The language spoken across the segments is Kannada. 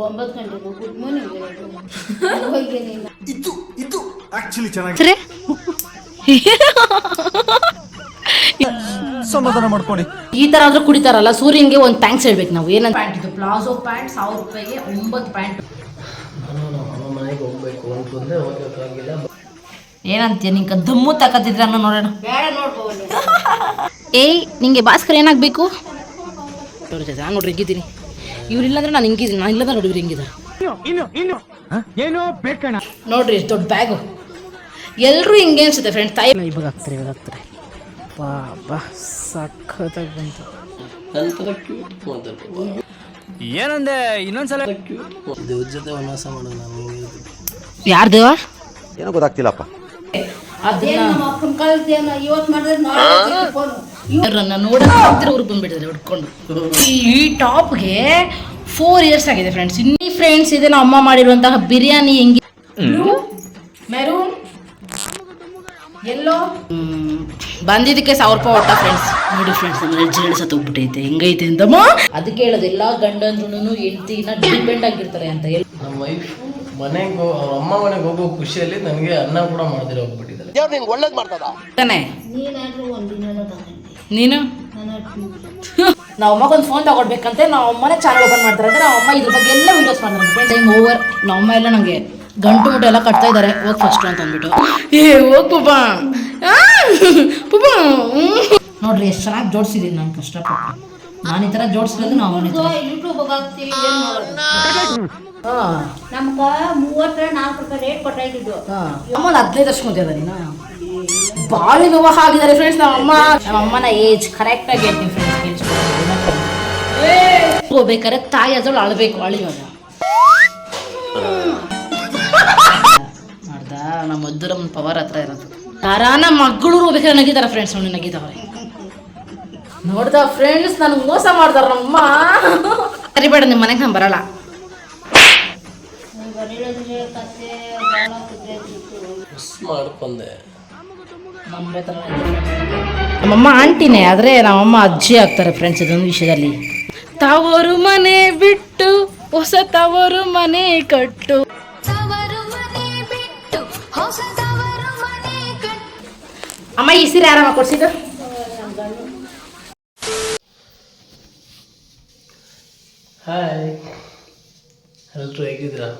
ಒಂಬತ್ತು ಗಂಟೆಗೆ ಗುಡ್ ಮಾರ್ನಿಂಗ್ ಹೋಗಿ ನೀನು ಇದು ಇದು ಆಕ್ಚುಲಿ ಚೆನ್ನಾಗಿ. ಸರಿ ಸಮಾಧಾನ ಮಾಡ್ಕೊಳ್ಳಿ ಈ ತರ ಆದ್ರೂ ಕುಡಿತಾರಲ್ಲ ಸೂರ್ಯನ್ಗೆ ಒಂದು ಥ್ಯಾಂಕ್ಸ್ ಹೇಳ್ಬೇಕು ನಾವು. ಏನಂತ ಪ್ಯಾಂಟ್ ಇದು ಪ್ಲಾಜೋ ಪ್ಯಾಂಟ್ ಸಾವಿರ ರೂಪಾಯಿಗೆ ಒಂಬತ್ತು ಪ್ಯಾಂಟ್ ಏನಂತೀಯ ನಿಂಗೆ ದಮ್ಮು ತಕತಿದ್ರೆ ಅನ್ನೋ ನೋಡೋಣ. ಬೇಡ ನೋಡ್ಬೋದು ಏಯ್ ನಿಂಗೆ ಭಾಸ್ಕರ್ ಏನಾಗಬೇಕು? ನಾನು ನೋಡ್ರಿ ಹಿಂಗಿದ್ದೀನಿ ಇವ್ರಿಲ್ಲಾಂದ್ರೆ ನಾನು ಹಿಂಗಿದ್ದೀನಿ ನಾನು ಇಲ್ಲದ ನೋಡಿ ಇವ್ರು ಹಿಂಗಿದ್ದಾರೆ ನೋಡ್ರಿ ಎಷ್ಟು ದೊಡ್ಡ ಬ್ಯಾಗು. ಎಲ್ಲರೂ ಹಿಂಗೆ ಅನ್ಸುತ್ತೆ ಫ್ರೆಂಡ್ ತಾಯಿ ಇವಾಗ ಆಗ್ತಾರೆ ಇವಾಗ ಆಗ್ತಾರೆ ಬಾ ಬಾ ಸಖತ್ತಾಗಿ ಬಂತು. ಏನಂದೆ ಇನ್ನೊಂದ್ಸಲ ಜೊತೆ ವನವಾಸ ಮಾಡೋಣ ನಾನು ಯಾರು ದೇವ ಏನೋ ಗೊತ್ತಾಗ್ತಿಲ್ಲಪ್ಪ. ಅದನ್ನ ನಮ್ಮ ಅಪ್ಪನ ಕಳ್ತೇನ ಇವತ್ತು ಮಾಡಿದ್ರೆ ನಾಳೆ ಫೋನು. ಇವ್ರನ್ನ ನೋಡೋಕೆ ಊರಿಗೆ ಬಂದ್ಬಿಟ್ಟಿದ್ದಾರೆ ಹುಡ್ಕೊಂಡು. ಈ- ಟಾಪ್ಗೆ ಫೋರ್ ಇಯರ್ಸ್ ಆಗಿದೆ ಫ್ರೆಂಡ್ಸ್ ಇನ್ನಿ ಫ್ರೆಂಡ್ಸ್ ಇದೆ ನಮ್ಮ ಅಮ್ಮ ಮಾಡಿರುವಂತಹ ಬಿರಿಯಾನಿ ಹೆಂಗಿ ಮೆರೂನ್ ಎಲ್ಲೋ ಬಂದಿದ್ದಕ್ಕೆ ಸಾವಿರ ರೂಪಾಯಿ ಒಟ್ಟ ಫ್ರೆಂಡ್ಸ್ ನೋಡಿ ಫ್ರೆಂಡ್ಸ್ ನಮ್ಮ ಜೇಳು ಸತ್ತು ಹೋಗ್ಬಿಟ್ಟೈತೆ. ಹೆಂಗೈತೆ ಅಂತಮ್ಮ? ಅದಕ್ಕೆ ಹೇಳೋದು ಎಲ್ಲ ಗಂಡಂದ್ರೂ ಹೆಂಡತಿನ ಡಿಪೆಂಡ್ ಆಗಿರ್ತಾರೆ ಅಂತ. ಹೇಳಿ ನಮ್ಮ ವೈಫ್ ಮನೆಗೆ ಅವ್ರ ಅಮ್ಮ ಮನೆಗೆ ಹೋಗೋ ಖುಷಿಯಲ್ಲಿ ನನಗೆ ಅನ್ನ ಕೂಡ ಮಾಡ್ದಿರ ಹೋಗ್ಬಿಟ್ಟಿದ್ದಾರೆ ತಾನೆ? ನೀನಾದ್ರೂ ಒಂದಿನ ನೀನು? ನಾನು ನಾವು ಅಮ್ಮಗೊಂದು ಫೋನ್ ತಗೊಳ್ಬೇಕಂತೆ ನಾವು ಅಮ್ಮನೇ ಚಾನಲ್ ಓಪನ್ ಮಾಡ್ತಾರೆ ಅಂದ್ರೆ ನಾವು ಅಮ್ಮ ಇದ್ರ ಬಗ್ಗೆ ಎಲ್ಲ ವಿಡಿಯೋಸ್ ಮಾಡ್ತಾರೆ. ಟೈಮ್ ಓವರ್ ನಮ್ಮ ಅಮ್ಮ ಎಲ್ಲ ನನಗೆ ಗಂಟು ಮುಟ್ಟು ಎಲ್ಲ ಕಟ್ತಾ ಇದ್ದಾರೆ ಹೋಗಿ ಫಸ್ಟ್ ಅಂತ ಅಂದ್ಬಿಟ್ಟು. ಏ ಹೋಗ್ ಪುಪ್ಪಾ ಹ್ಮ್. ನೋಡ್ರಿ ಎಷ್ಟು ಚೆನ್ನಾಗಿ ಜೋಡಿಸಿದೀನಿ ನಾನು ಕಷ್ಟಪಟ್ಟು. ನಾನು ಈ ಥರ ಜೋಡಿಸಿರೋದು ನಾವು ನಮ್ಗ ಮೂವತ್ತರ ನಾಲ್ಕು ರೂಪಾಯಿ ರೇಟ್ ಕೊಟ್ಟಾಗಿದ್ದು ಹಾಂ. ಅಮ್ಮನ ಹದಿನೈದು ವರ್ಷ ಮುಂದೆ ನೀನು ಭಾಳ ವಿವಾಹ ಆಗಿದ್ದಾರೆ ಫ್ರೆಂಡ್ಸ್ ನಮ್ಮ ಅಮ್ಮ. ನಮ್ಮ ಅಮ್ಮನ ಏಜ್ ಕರೆಕ್ಟಾಗಿ ಹೇಳ್ತೀನಿ ಫ್ರೆಂಡ್ಸ್ ಹೋಗ್ಬೇಕಾದ್ರೆ ತಾಯಿ ಅದಳು ಅಳ್ಬೇಕು ಅಳಿವಾಗ ಮಾಡ್ದ ನಮ್ಮ ಮದ್ದೂರಮ್ಮನ ಪವರ್ ಹತ್ರ ಇರೋದು. ಯಾರಾನ ಮಗಳು ಹೋಗ್ಬೇಕಾದ್ರೆ ನಗಿದಾರ ಫ್ರೆಂಡ್ಸ್ ನೋಡಿ ನಗಿದವ್ರೆ. ನೋಡ್ದ ಫ್ರೆಂಡ್ಸ್ ನನಗೆ ಮೋಸ ಮಾಡ್ದಾರ ನಮ್ಮಮ್ಮ ಕರಿಬೇಡ ನಿಮ್ಮ ಮನೆಗೆ ನಾನು ಬರಲ್ಲ. ಮಿಸ್ ಮಾಡ್ಕೊಂಡೆ. ನಮ್ಮಮ್ಮ ಆಂಟಿನೇ ಆದರೆ ನಮ್ಮಮ್ಮ ಅಜ್ಜಿ ಆಗ್ತಾರೆ ಫ್ರೆಂಡ್ಸ್ ಇದೊಂದು ವಿಷಯದಲ್ಲಿ. ತವರು ಮನೆ ಬಿಟ್ಟು ಹೊಸ ತವರು ಮನೆ ಕಟ್ಟು. ತವರು ಮನೆ ಬಿಟ್ಟು ಹೊಸ ತವರು ಮನೆ ಕಟ್ಟಿ ಅಮ್ಮ ಈ ಸೀರೆ ಆರಾಮ ಕೊಡ್ಸಿದ್ದು? ಹಾಯ್ ಎಲ್ಲರೂ ಹೇಗಿದ್ದೀರಾ?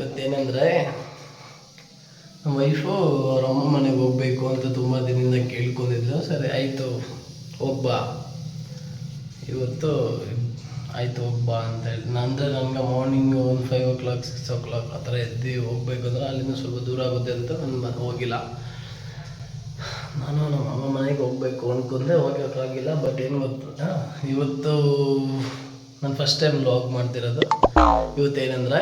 ಇವತ್ತೇನೆಂದರೆ ನಮ್ಮ ವೈಫು ಅವ್ರ ಅಮ್ಮ ಮನೆಗೆ ಹೋಗ್ಬೇಕು ಅಂತ ತುಂಬ ದಿನದಿಂದ ಕೇಳ್ಕೊಂಡಿದ್ರು. ಸರಿ, ಆಯಿತು ಹೋಗ್ಬಾ ಇವತ್ತು ಆಯಿತು ಹೋಗ್ಬಾ ಅಂತ ಹೇಳಿ ಅಂದರೆ ನನಗೆ ಮಾರ್ನಿಂಗ್ ಒಂದು five o'clock six o'clock ಆ ಥರ ಎದ್ದು ಹೋಗ್ಬೇಕು ಅಂದ್ರೆ ಅಲ್ಲಿಂದ ಸ್ವಲ್ಪ ದೂರ ಆಗುತ್ತೆ ಅಂತ ನಾನು ಹೋಗಿಲ್ಲ. ನಾನು ನಮ್ಮ ಅಮ್ಮ ಮನೆಗೆ ಹೋಗ್ಬೇಕು ಅಂದ್ಕೊಂಡೆ ಹೋಗೋಕ್ಕಾಗಿಲ್ಲ ಬಟ್ ಏನು ಗೊತ್ತಾ ಇವತ್ತು ನಾನು ಫಸ್ಟ್ ಟೈಮ್ ಲಾಗ್ ಮಾಡ್ತಿರೋದು. ಇವತ್ತೇನೆಂದರೆ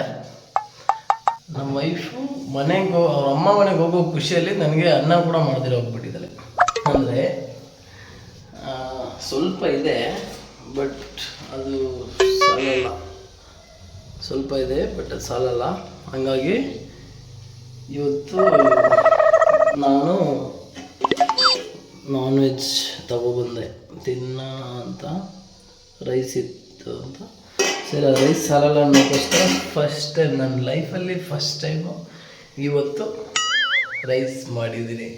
ನಮ್ಮ ವೈಫು ಮನೆಗೆ, ಅವ್ರ ಅಮ್ಮ ಮನೆಗೆ ಹೋಗೋ ಖುಷಿಯಲ್ಲಿ ನನಗೆ ಅನ್ನ ಕೂಡ ಮಾಡ್ದಿರ ಹೋಗ್ಬಿಟ್ಟಿದ್ದಾಳೆ. ಅಂದರೆ ಸ್ವಲ್ಪ ಇದೆ ಬಟ್ ಅದು ಸಾಲಲ್ಲ. ಸ್ವಲ್ಪ ಇದೆ ಬಟ್ ಅದು ಸಾಲಲ್ಲ. ಹಂಗಾಗಿ ಇವತ್ತು ನಾನು ನಾನ್ ವೆಜ್ ತಗೊಬಂದೆ ತಿನ್ನ ಅಂತ ರೈಸ್ ಇತ್ತು ಅಂತ. ಸರಿ ರೈಸ್ ಸಾಲಲ್ಲ ಅನ್ನೋಕ್ಕೋಸ್ಕರ ಫಸ್ಟ್ ಟೈಮ್ ನನ್ನ ಲೈಫಲ್ಲಿ ಫಸ್ಟ್ ಟೈಮು ಇವತ್ತು ರೈಸ್ ಮಾಡಿದ್ದೀನಿ.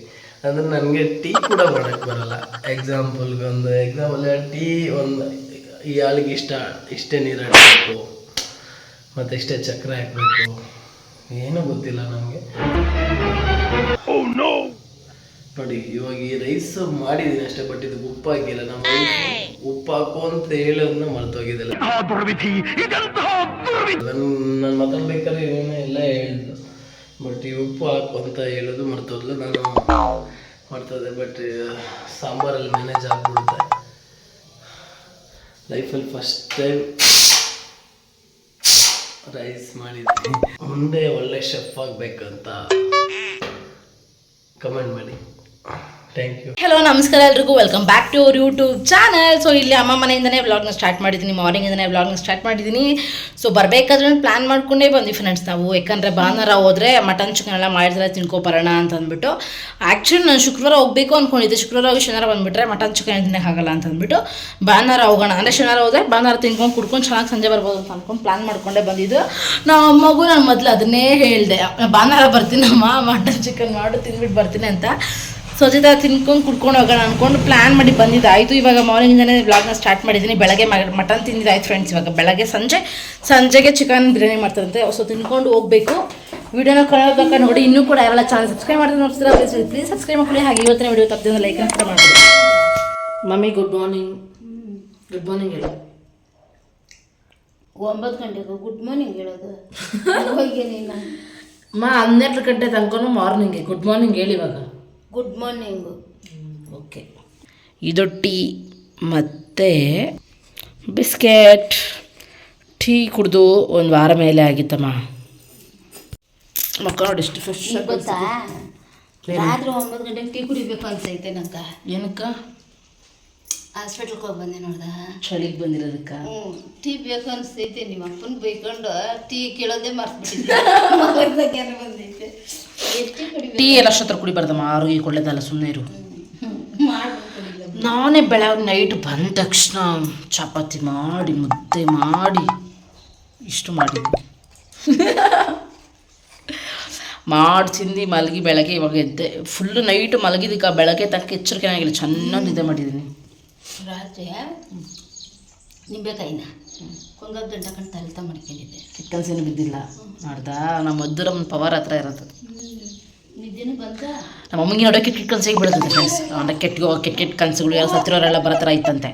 ಅಂದರೆ ನನಗೆ ಟೀ ಕೂಡ ಮಾಡೋಕ್ಕೆ ಬರಲ್ಲ. ಎಕ್ಸಾಂಪಲ್ಗೆ ಒಂದು ಎಕ್ಸಾಂಪಲ್ ಟೀ ಒಂದು ಈ ಆಳಿಗೆ ಇಷ್ಟ ಇಷ್ಟೇ ನೀರು ಹಾಕಬೇಕು ಮತ್ತು ಇಷ್ಟೇ ಚಕ್ರ ಹಾಕಬೇಕು ಏನೂ ಗೊತ್ತಿಲ್ಲ ನನಗೆ. ನೋಡಿ ಇವಾಗ ಈ ರೈಸ್ ಮಾಡಿದ್ದೀನಿ ಅಷ್ಟೇ ಬಟ್ ಇದು ಉಪ್ಪಾಗಿಲ್ಲ. ನಮ್ಮ ಉಪ್ಪು ಹಾಕು ಅಂತ ಹೇಳೋದನ್ನ ಮರ್ತೋಗಿದ್ದಲ್ಲ. ನನ್ನ ನಾನು ಮಾತಾಡ್ಬೇಕಾದ್ರೆ ಏನೇ ಎಲ್ಲ ಹೇಳಿದ್ಲು ಬಟ್ ಈ ಉಪ್ಪು ಹಾಕು ಅಂತ ಹೇಳೋದು ಮರ್ತೋದ್ಲು. ನಾನು ಮಾಡ್ತದೆ ಬಟ್ ಸಾಂಬಾರಲ್ಲಿ ಮ್ಯಾನೇಜ್ ಆಗ್ಬಿಡುತ್ತೆ. ಲೈಫಲ್ಲಿ ಫಸ್ಟ್ ಟೈಮ್ ರೈಸ್ ಮಾಡಿದ್ವಿ ಮುಂದೆ ಒಳ್ಳೆ ಶೆಫ್ ಆಗಬೇಕಂತ ಕಮೆಂಟ್ ಮಾಡಿ. ಹಲೋ ನಮಸ್ಕಾರ ಎಲ್ರಿಗೂ. Welcome back to our YouTube channel so ಇಲ್ಲಿ ಅಮ್ಮ ಮನೆಯಿಂದನೇ ವ್ಲಾಗ್ನ ಸ್ಟಾರ್ಟ್ ಮಾಡಿದ್ದೀನಿ. ಮಾರ್ನಿಂಗಿಂದನೇ ವ್ಲಾಗ್ನ ಸ್ಟಾರ್ಟ್ ಮಾಡಿದ್ದೀನಿ. ಸೊ ಬರಬೇಕಾದ್ರೆ ಪ್ಲ್ಯಾನ್ ಮಾಡ್ಕೊಂಡೇ ಬಂದ್ವಿ ಫ್ರೆಂಡ್ಸ್ ನಾವು. ಯಾಕಂದರೆ ಭಾನುವಾರ ಹೋದರೆ ಮಟನ್ ಚಿಕನ್ ಎಲ್ಲ ಮಾಡಿದ್ರೆ ತಿನ್ಕೊಬರೋಣ ಅಂತ ಅಂದ್ಬಿಟ್ಟು. ಆ್ಯಕ್ಚುಲಿ ನಾನು ಶುಕ್ರವಾರ ಹೋಗಬೇಕು ಅಂದ್ಕೊಂಡಿದ್ದೆ ಶುಕ್ರವಾರ ಹೋಗಿ ಶನಿವಾರ ಬಂದುಬಿಟ್ರೆ ಮಟನ್ ಚಿಕನ್ ತಿನ್ನೋಕ್ಕಾಗಲ್ಲ ಅಂತ ಅಂದ್ಬಿಟ್ಟು ಭಾನುವಾರ ಹೋಗೋಣ. ಅಂದರೆ ಶನಿವಾರ ಹೋದರೆ ಭಾನುವಾರ ತಿನ್ಕೊಂಡು ಕುಡ್ಕೊಂಡು ಚೆನ್ನಾಗಿ ಸಂಜೆ ಬರ್ಬೋದು ಅಂತ ಅಂದ್ಕೊಂಡು ಪ್ಲ್ಯಾನ್ ಮಾಡ್ಕೊಂಡೇ ಬಂದಿದ್ದು. ನಾವು ಅಮ್ಮಗೂ ನಾನು ಮೊದಲು ಅದನ್ನೇ ಹೇಳಿದೆ. ಭಾನುವಾರ ಬರ್ತೀನಮ್ಮ ಮಟನ್ ಚಿಕನ್ ಮಾಡು ತಿಂದ್ಬಿಟ್ಟು ಬರ್ತೀನಿ ಅಂತ. ಸೊ ಜೊತೆ ತಿನ್ಕೊಂಡು ಕುಡ್ಕೊಂಡು ಹೋಗೋಣ ಅನ್ಕೊಂಡು ಪ್ಲ್ಯಾನ್ ಮಾಡಿ ಬಂದಿದ್ದು ಆಯಿತು ಇವಾಗ ಮಾರ್ನಿಂಗಿಂದನೇ ಬ್ಲಾಗ್ನ ಸ್ಟಾರ್ಟ್ ಮಾಡಿದ್ದೀನಿ ಬೆಳಗ್ಗೆ ಮಟನ್ ತಿಂದಿದ್ದಾಯ್ತು ಫ್ರೆಂಡ್ಸ್ ಇವಾಗ. ಬೆಳಗ್ಗೆ ಸಂಜೆ ಸಂಜೆಗೆ ಚಿಕನ್ ಬಿರಿಯಾನಿ ಮಾಡ್ತಾರಂತೆ. ಸೊ ತಿನ್ಕೊಂಡು ಹೋಗಬೇಕು. ವಿಡಿಯೋನ ಕಳೋದಕ್ಕೆ ನೋಡಿ. ಇನ್ನೂ ಕೂಡ ಯಾರೆಲ್ಲ ಚಾನಲ್ ಸಬ್ಸ್ಕ್ರೈಬ್ ಮಾಡಿದ್ರೆ ನೋಡ್ತೀರಾ ಪ್ಲೀಸ್ ಪ್ಲೀಸ್ ಸಬ್ಸ್ಕ್ರೈಬ್ ಮಾಡ್ಕೊಳ್ಳಿ. ಹಾಗೆ ಇವತ್ತಿನ ವಿಡಿಯೋ ತಪ್ಪದಿಂದ ಲೈಕ್ ಅಂತ ಮಾಡಿ mummy good morning good morning ಹೇಳು. ಒಂಬತ್ತು ಗಂಟೆಗೆ? ಗುಡ್ ಮಾರ್ನಿಂಗ್ ಹೇಳೋದು. ಹೋಗಿ ನೀನು. ಅಮ್ಮ ಹನ್ನೆರಡು ಗಂಟೆ ತನಕ ಮಾರ್ನಿಂಗ್ ಗುಡ್ ಮಾರ್ನಿಂಗ್ ಹೇಳಿ ಇವಾಗ. ಗುಡ್ ಮಾರ್ನಿಂಗು ಓಕೆ ಇದು ಟೀ ಮತ್ತು ಬಿಸ್ಕೆಟ್. ಟೀ ಕುಡಿದು ಒಂದು ವಾರ ಮೇಲೆ ಆಗಿತ್ತಮ್ಮ. ಮಕ್ಕಳು ನೋಡಿ ಎಷ್ಟು ಫ್ರೆಶ್ ಗೊತ್ತಾ? ರಾತ್ರಿ ಒಂಬತ್ತು ಗಂಟೆಗೆ ಟೀ ಕುಡಿಬೇಕು ಅನ್ಸೈತೆ ನಂಗೆ. ಏನಕ್ಕ? ಹಾಸ್ಪಿಟ್ಲ್ಗೆ ಹೋಗಿ ಬಂದೆ ನೋಡ್ದ. ಚಳಿಗೆ ಬಂದಿರೋದಕ್ಕ? ಹ್ಞೂ ಟೀ ಬೇಕು ಅನಿಸ್ತೈತೆ ನಿಮ್ಮ ಅಪ್ಪನ ಬೈಕೊಂಡು ಟೀ ಕೇಳೋದೇ ಮರ್ತ್ಬಿಟ್ಟಿದ್ದೆ. ಬಂದೈತೆ. ಎಷ್ಟು ಟೀ ಎಲ್ಲ ಅಷ್ಟೊತ್ತರ ಕುಡಿಬಾರ್ದಮ್ಮ ಆರೋಗ್ಯ ಕೊಡ್ಲೇದಲ್ಲ ಸುಮ್ಮನೆ ಇರು. ನಾನೇ ಬೆಳಗ್ಗೆ ನೈಟ್ ಬಂದ ತಕ್ಷಣ ಚಪಾತಿ ಮಾಡಿ ಮುದ್ದೆ ಮಾಡಿ ಇಷ್ಟು ಮಾಡಿದ್ವಿ ಮಾಡಿ ತಿಂದು ಮಲಗಿ ಬೆಳಗ್ಗೆ ಇವಾಗ ಎದ್ದೆ. ಫುಲ್ಲು ನೈಟ್ ಮಲಗಿದ್ದಕ್ಕೆ ಬೆಳಗ್ಗೆ ತಕ್ಕ ಎಚ್ಚರಿಕೆ ಆಗಿಲ್ಲ ಚೆನ್ನಾಗಿ ನಿದ್ದೆ ಮಾಡಿದ್ದೀನಿ. ರಾತ್ರಿ ನಿಂಬೆಕಾಯಿನ ಕೊಂಗಾಗ ಗಂಟ ಕಂಡು ತಲೆತ ಮಾಡ್ಕೊಂಡಿದ್ದೆ. ಕಿಕ್ಕನ್ಸೇನು ಬಿದ್ದಿಲ್ಲ. ನೋಡ್ದಾ ನಮ್ಮ ಮದ್ದೂರಮ್ಮನ ಪವರ್ ಹತ್ರ ಇರೋದು. ನಿದ್ದೆನೂ ಬಂದ? ನಮ್ಮ ಅಮ್ಮಂಗೆ ನೋಡೋಕೆ ಕೆಟ್ಟ ಕನಸಿಗೆ ಬಿಡುತ್ತೆ ಫ್ರೆಂಡ್ಸ್ ಅಂದರೆ ಕೆಟ್ಟ ಕೆಟ್ಟ ಕೆಟ್ಟ ಕನಸುಗಳು ಯಾರು ಸತ್ತಿರೋರೆಲ್ಲ ಬರೋ ಥರ ಇತ್ತಂತೆ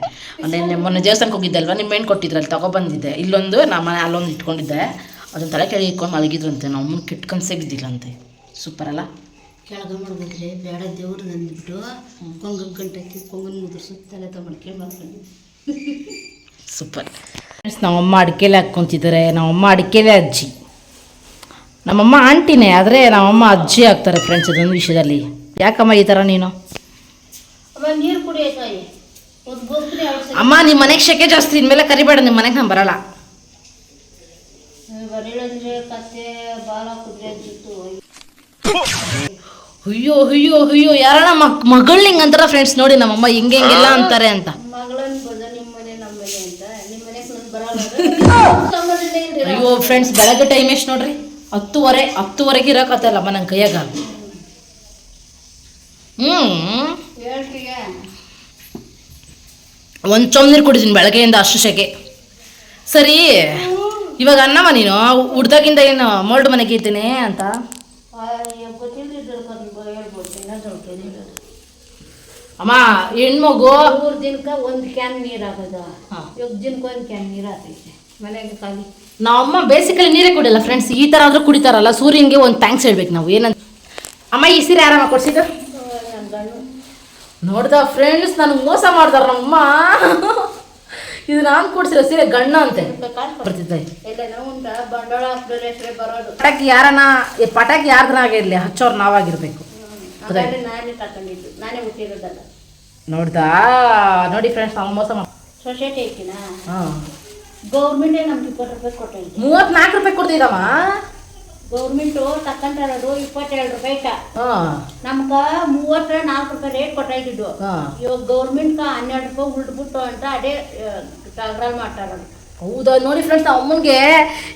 ನಿಮ್ಮ ಮೊನ್ನೆ ದೇವಸ್ಥಾನಕ್ಕೆ ಹೋಗಿದ್ದೆ ಅಲ್ವಾ ನಿಮ್ಮ ಹೆಣ್ಣು ಕೊಟ್ಟಿದ್ರು ಅಲ್ಲಿ ತಗೊಬಂದಿದ್ದೆ. ಇಲ್ಲೊಂದು ನಮ್ಮ ಅಲ್ಲೊಂದು ಇಟ್ಕೊಂಡಿದ್ದೆ. ಅದನ್ನ ತಲೆ ಕೆಳಗೆ ಇಟ್ಕೊಂಡು ಮಲಗಿದ್ರಂತೆ. ನಮ್ಮ ಅಮ್ಮನ ಕೆಟ್ಟ ಕನಸೇ ಬಿದ್ದಿಲ್ಲಂತೆ. ಸೂಪರ್ ಅಲ್ಲ? ಕೆಳಗೆ ಮಾಡ್ಬೋದ್ರಿ ಬೇಡ ದೇವ್ರು ಅಂದ್ಬಿಟ್ಟು ಕೊಂಗನ್ ಗಂಟೆ ಕೊಂಗನ್ ಮುದ್ರಿಸು ತಲೆ ತಗೊಂಡ್ಕೊಂಡು ಮಾಡ್ಕೊಂಡು ಸೂಪರ್. ಫ್ರೆಂಡ್ಸ್ ನಮ್ಮಮ್ಮ ಅಡಿಕೆಲೆ ಹಾಕ್ಕೊಂತಿದ್ದಾರೆ ನಮ್ಮಮ್ಮ ಅಡಿಕೆಲೆ ಅಜ್ಜಿ. ನಮ್ಮಮ್ಮ ಆಂಟಿನೇ ಆದರೆ ನಮ್ಮಮ್ಮ ಅಜ್ಜಿ ಆಗ್ತಾರೆ ಫ್ರೆಂಡ್ಸ್ ಇದೊಂದು ವಿಷಯದಲ್ಲಿ. ಯಾಕಮ್ಮ ಈ ಥರ ನೀನು? ಅಮ್ಮ ನಿಮ್ಮ ಮನೆಗೆ ಶೆಕೆ ಜಾಸ್ತಿ ಇನ್ಮೇಲೆ ಕರಿಬೇಡ ನಿಮ್ಮ ಮನೆಗೆ ನಾನು ಬರಲ್ಲ. ಬರೀಳಂದ್ರೆ ಅಯ್ಯೋ ಅಯ್ಯೋ ಅಯ್ಯೋ ಯಾರಣ್ಣ ಮಕ್ ಮಗಳು ಹಿಂಗೆ ಅಂತಾರ ಫ್ರೆಂಡ್ಸ್ ನೋಡಿ ನಮ್ಮಮ್ಮ ಹಿಂಗೆ ಹಿಂಗೆಲ್ಲ ಅಂತಾರೆ ಅಂತ. ಅಯ್ಯೋ ಫ್ರೆಂಡ್ಸ್ ಬೆಳಗ್ಗೆ ಟೈಮ್ ಎಷ್ಟು ನೋಡ್ರಿ? ಹತ್ತುವರೆ ಹತ್ತುವರೆಗೆ ಇರೋಕತ್ತಲ್ಲಮ್ಮ ನನ್ನ ಕೈಯಾಗ. ಹ್ಞೂ ಒಂದು ಚೊಮ್ ನೀರು ಕುಡಿದೀನಿ ಬೆಳಗ್ಗೆಯಿಂದ ಅಷ್ಟು ಶೆಕೆ ಸರಿ ಇವಾಗ ಅನ್ನಮ್ಮ ನೀನು? ಹುಡ್ದಾಗಿಂದ ಏನು ಮೋಲ್ಡ್ ಮನೆಗೆ ಇದ್ದೀನಿ ಅಂತ? ಹೇಳ್ಬೋದು ಇನ್ನೊಂದು ಕೇಳಿಲ್ಲ ಅಮ್ಮ ಹೆಣ್ಮಗು? ಮೂರು ದಿನಕ್ಕೆ ಒಂದು ಕ್ಯಾನ್ ನೀರು ಆಗೋದು. ಇವಾಗ ದಿನಕ್ಕೆ ಒಂದು ಕ್ಯಾನ್ ನೀರು ಹಾಕೈತೆ. ಮನೆಗೆ ಖಾಲಿ. ಅಮ್ಮ ಬೇಸಿಕಲಿ ನೀರೇ ಕುಡಿಯಲ್ಲ ಫ್ರೆಂಡ್ಸ್ ಈ ಥರ ಆದರೂ ಕುಡಿತಾರಲ್ಲ ಸೂರ್ಯನಿಗೆ ಒಂದು ಥ್ಯಾಂಕ್ಸ್ ಹೇಳ್ಬೇಕು ನಾವು. ಏನಂತ? ಅಮ್ಮ ಈ ಸೀರೆ ಆರಾಮ ಕೊಡ್ಸಿದ್ದು? ನೋಡ್ದ ಫ್ರೆಂಡ್ಸ್ ನನಗೆ ಮೋಸ ಮಾಡ್ತಾರ ನಮ್ಮಮ್ಮ ಇದು ನಾನು ಕೊಡ್ಸಿರೋ ಸೀರೆ ಗಣ್ಣ ಅಂತೆ. ಬರ್ತಿದ್ದೆ. ಪಟಾಕಿ ಯಾರನ್ನ ಪಟಾಕಿ ಯಾರ್ದನಾಗಿರ್ಲಿ ಹಚ್ಚೋರು ನಾವಾಗಿರ್ಬೇಕು. ನೋಡ್ದ? ನೋಡಿ ಫ್ರೆಂಡ್ಸ್ ನಾವು ಮೋಸ ಮಾಡಿ ಸೊಸೈಟಿ ಐತಿನ? ಗೌರ್ಮೆಂಟೇ ನಮ್ಗೆ ಇಪ್ಪತ್ತು ರೂಪಾಯಿ ಕೊಟ್ಟೈತಿ. ಮೂವತ್ನಾಲ್ಕು ರೂಪಾಯಿ ಕೊಡ್ತಿದ್ದಮ್ಮ ಗೌರ್ಮೆಂಟು ತಕೊಂತಾರದು ಇಪ್ಪತ್ತೆರಡು ರೂಪಾಯಿ ನಮ್ಗ ಮೂವತ್ತ ನಾಲ್ಕು ರೂಪಾಯಿ ರೇಟ್ ಕೊಟ್ಟಾಗಿದ್ದು. ಹಾಂ. ಇವಾಗ ಗೌರ್ಮೆಂಟ್ಗೆ ಹನ್ನೆರಡು ರೂಪಾಯಿ ಉಳ್ದ್ಬಿಟ್ಟು ಅಂತ ಅದೇ ತಗ್ರಾಲ್ ಮಾಡ್ತಾರ ಹೌದಾ? ನೋಡಿ ಫ್ರೆಂಡ್ಸ್ ನಾವು ಅಮ್ಮನಿಗೆ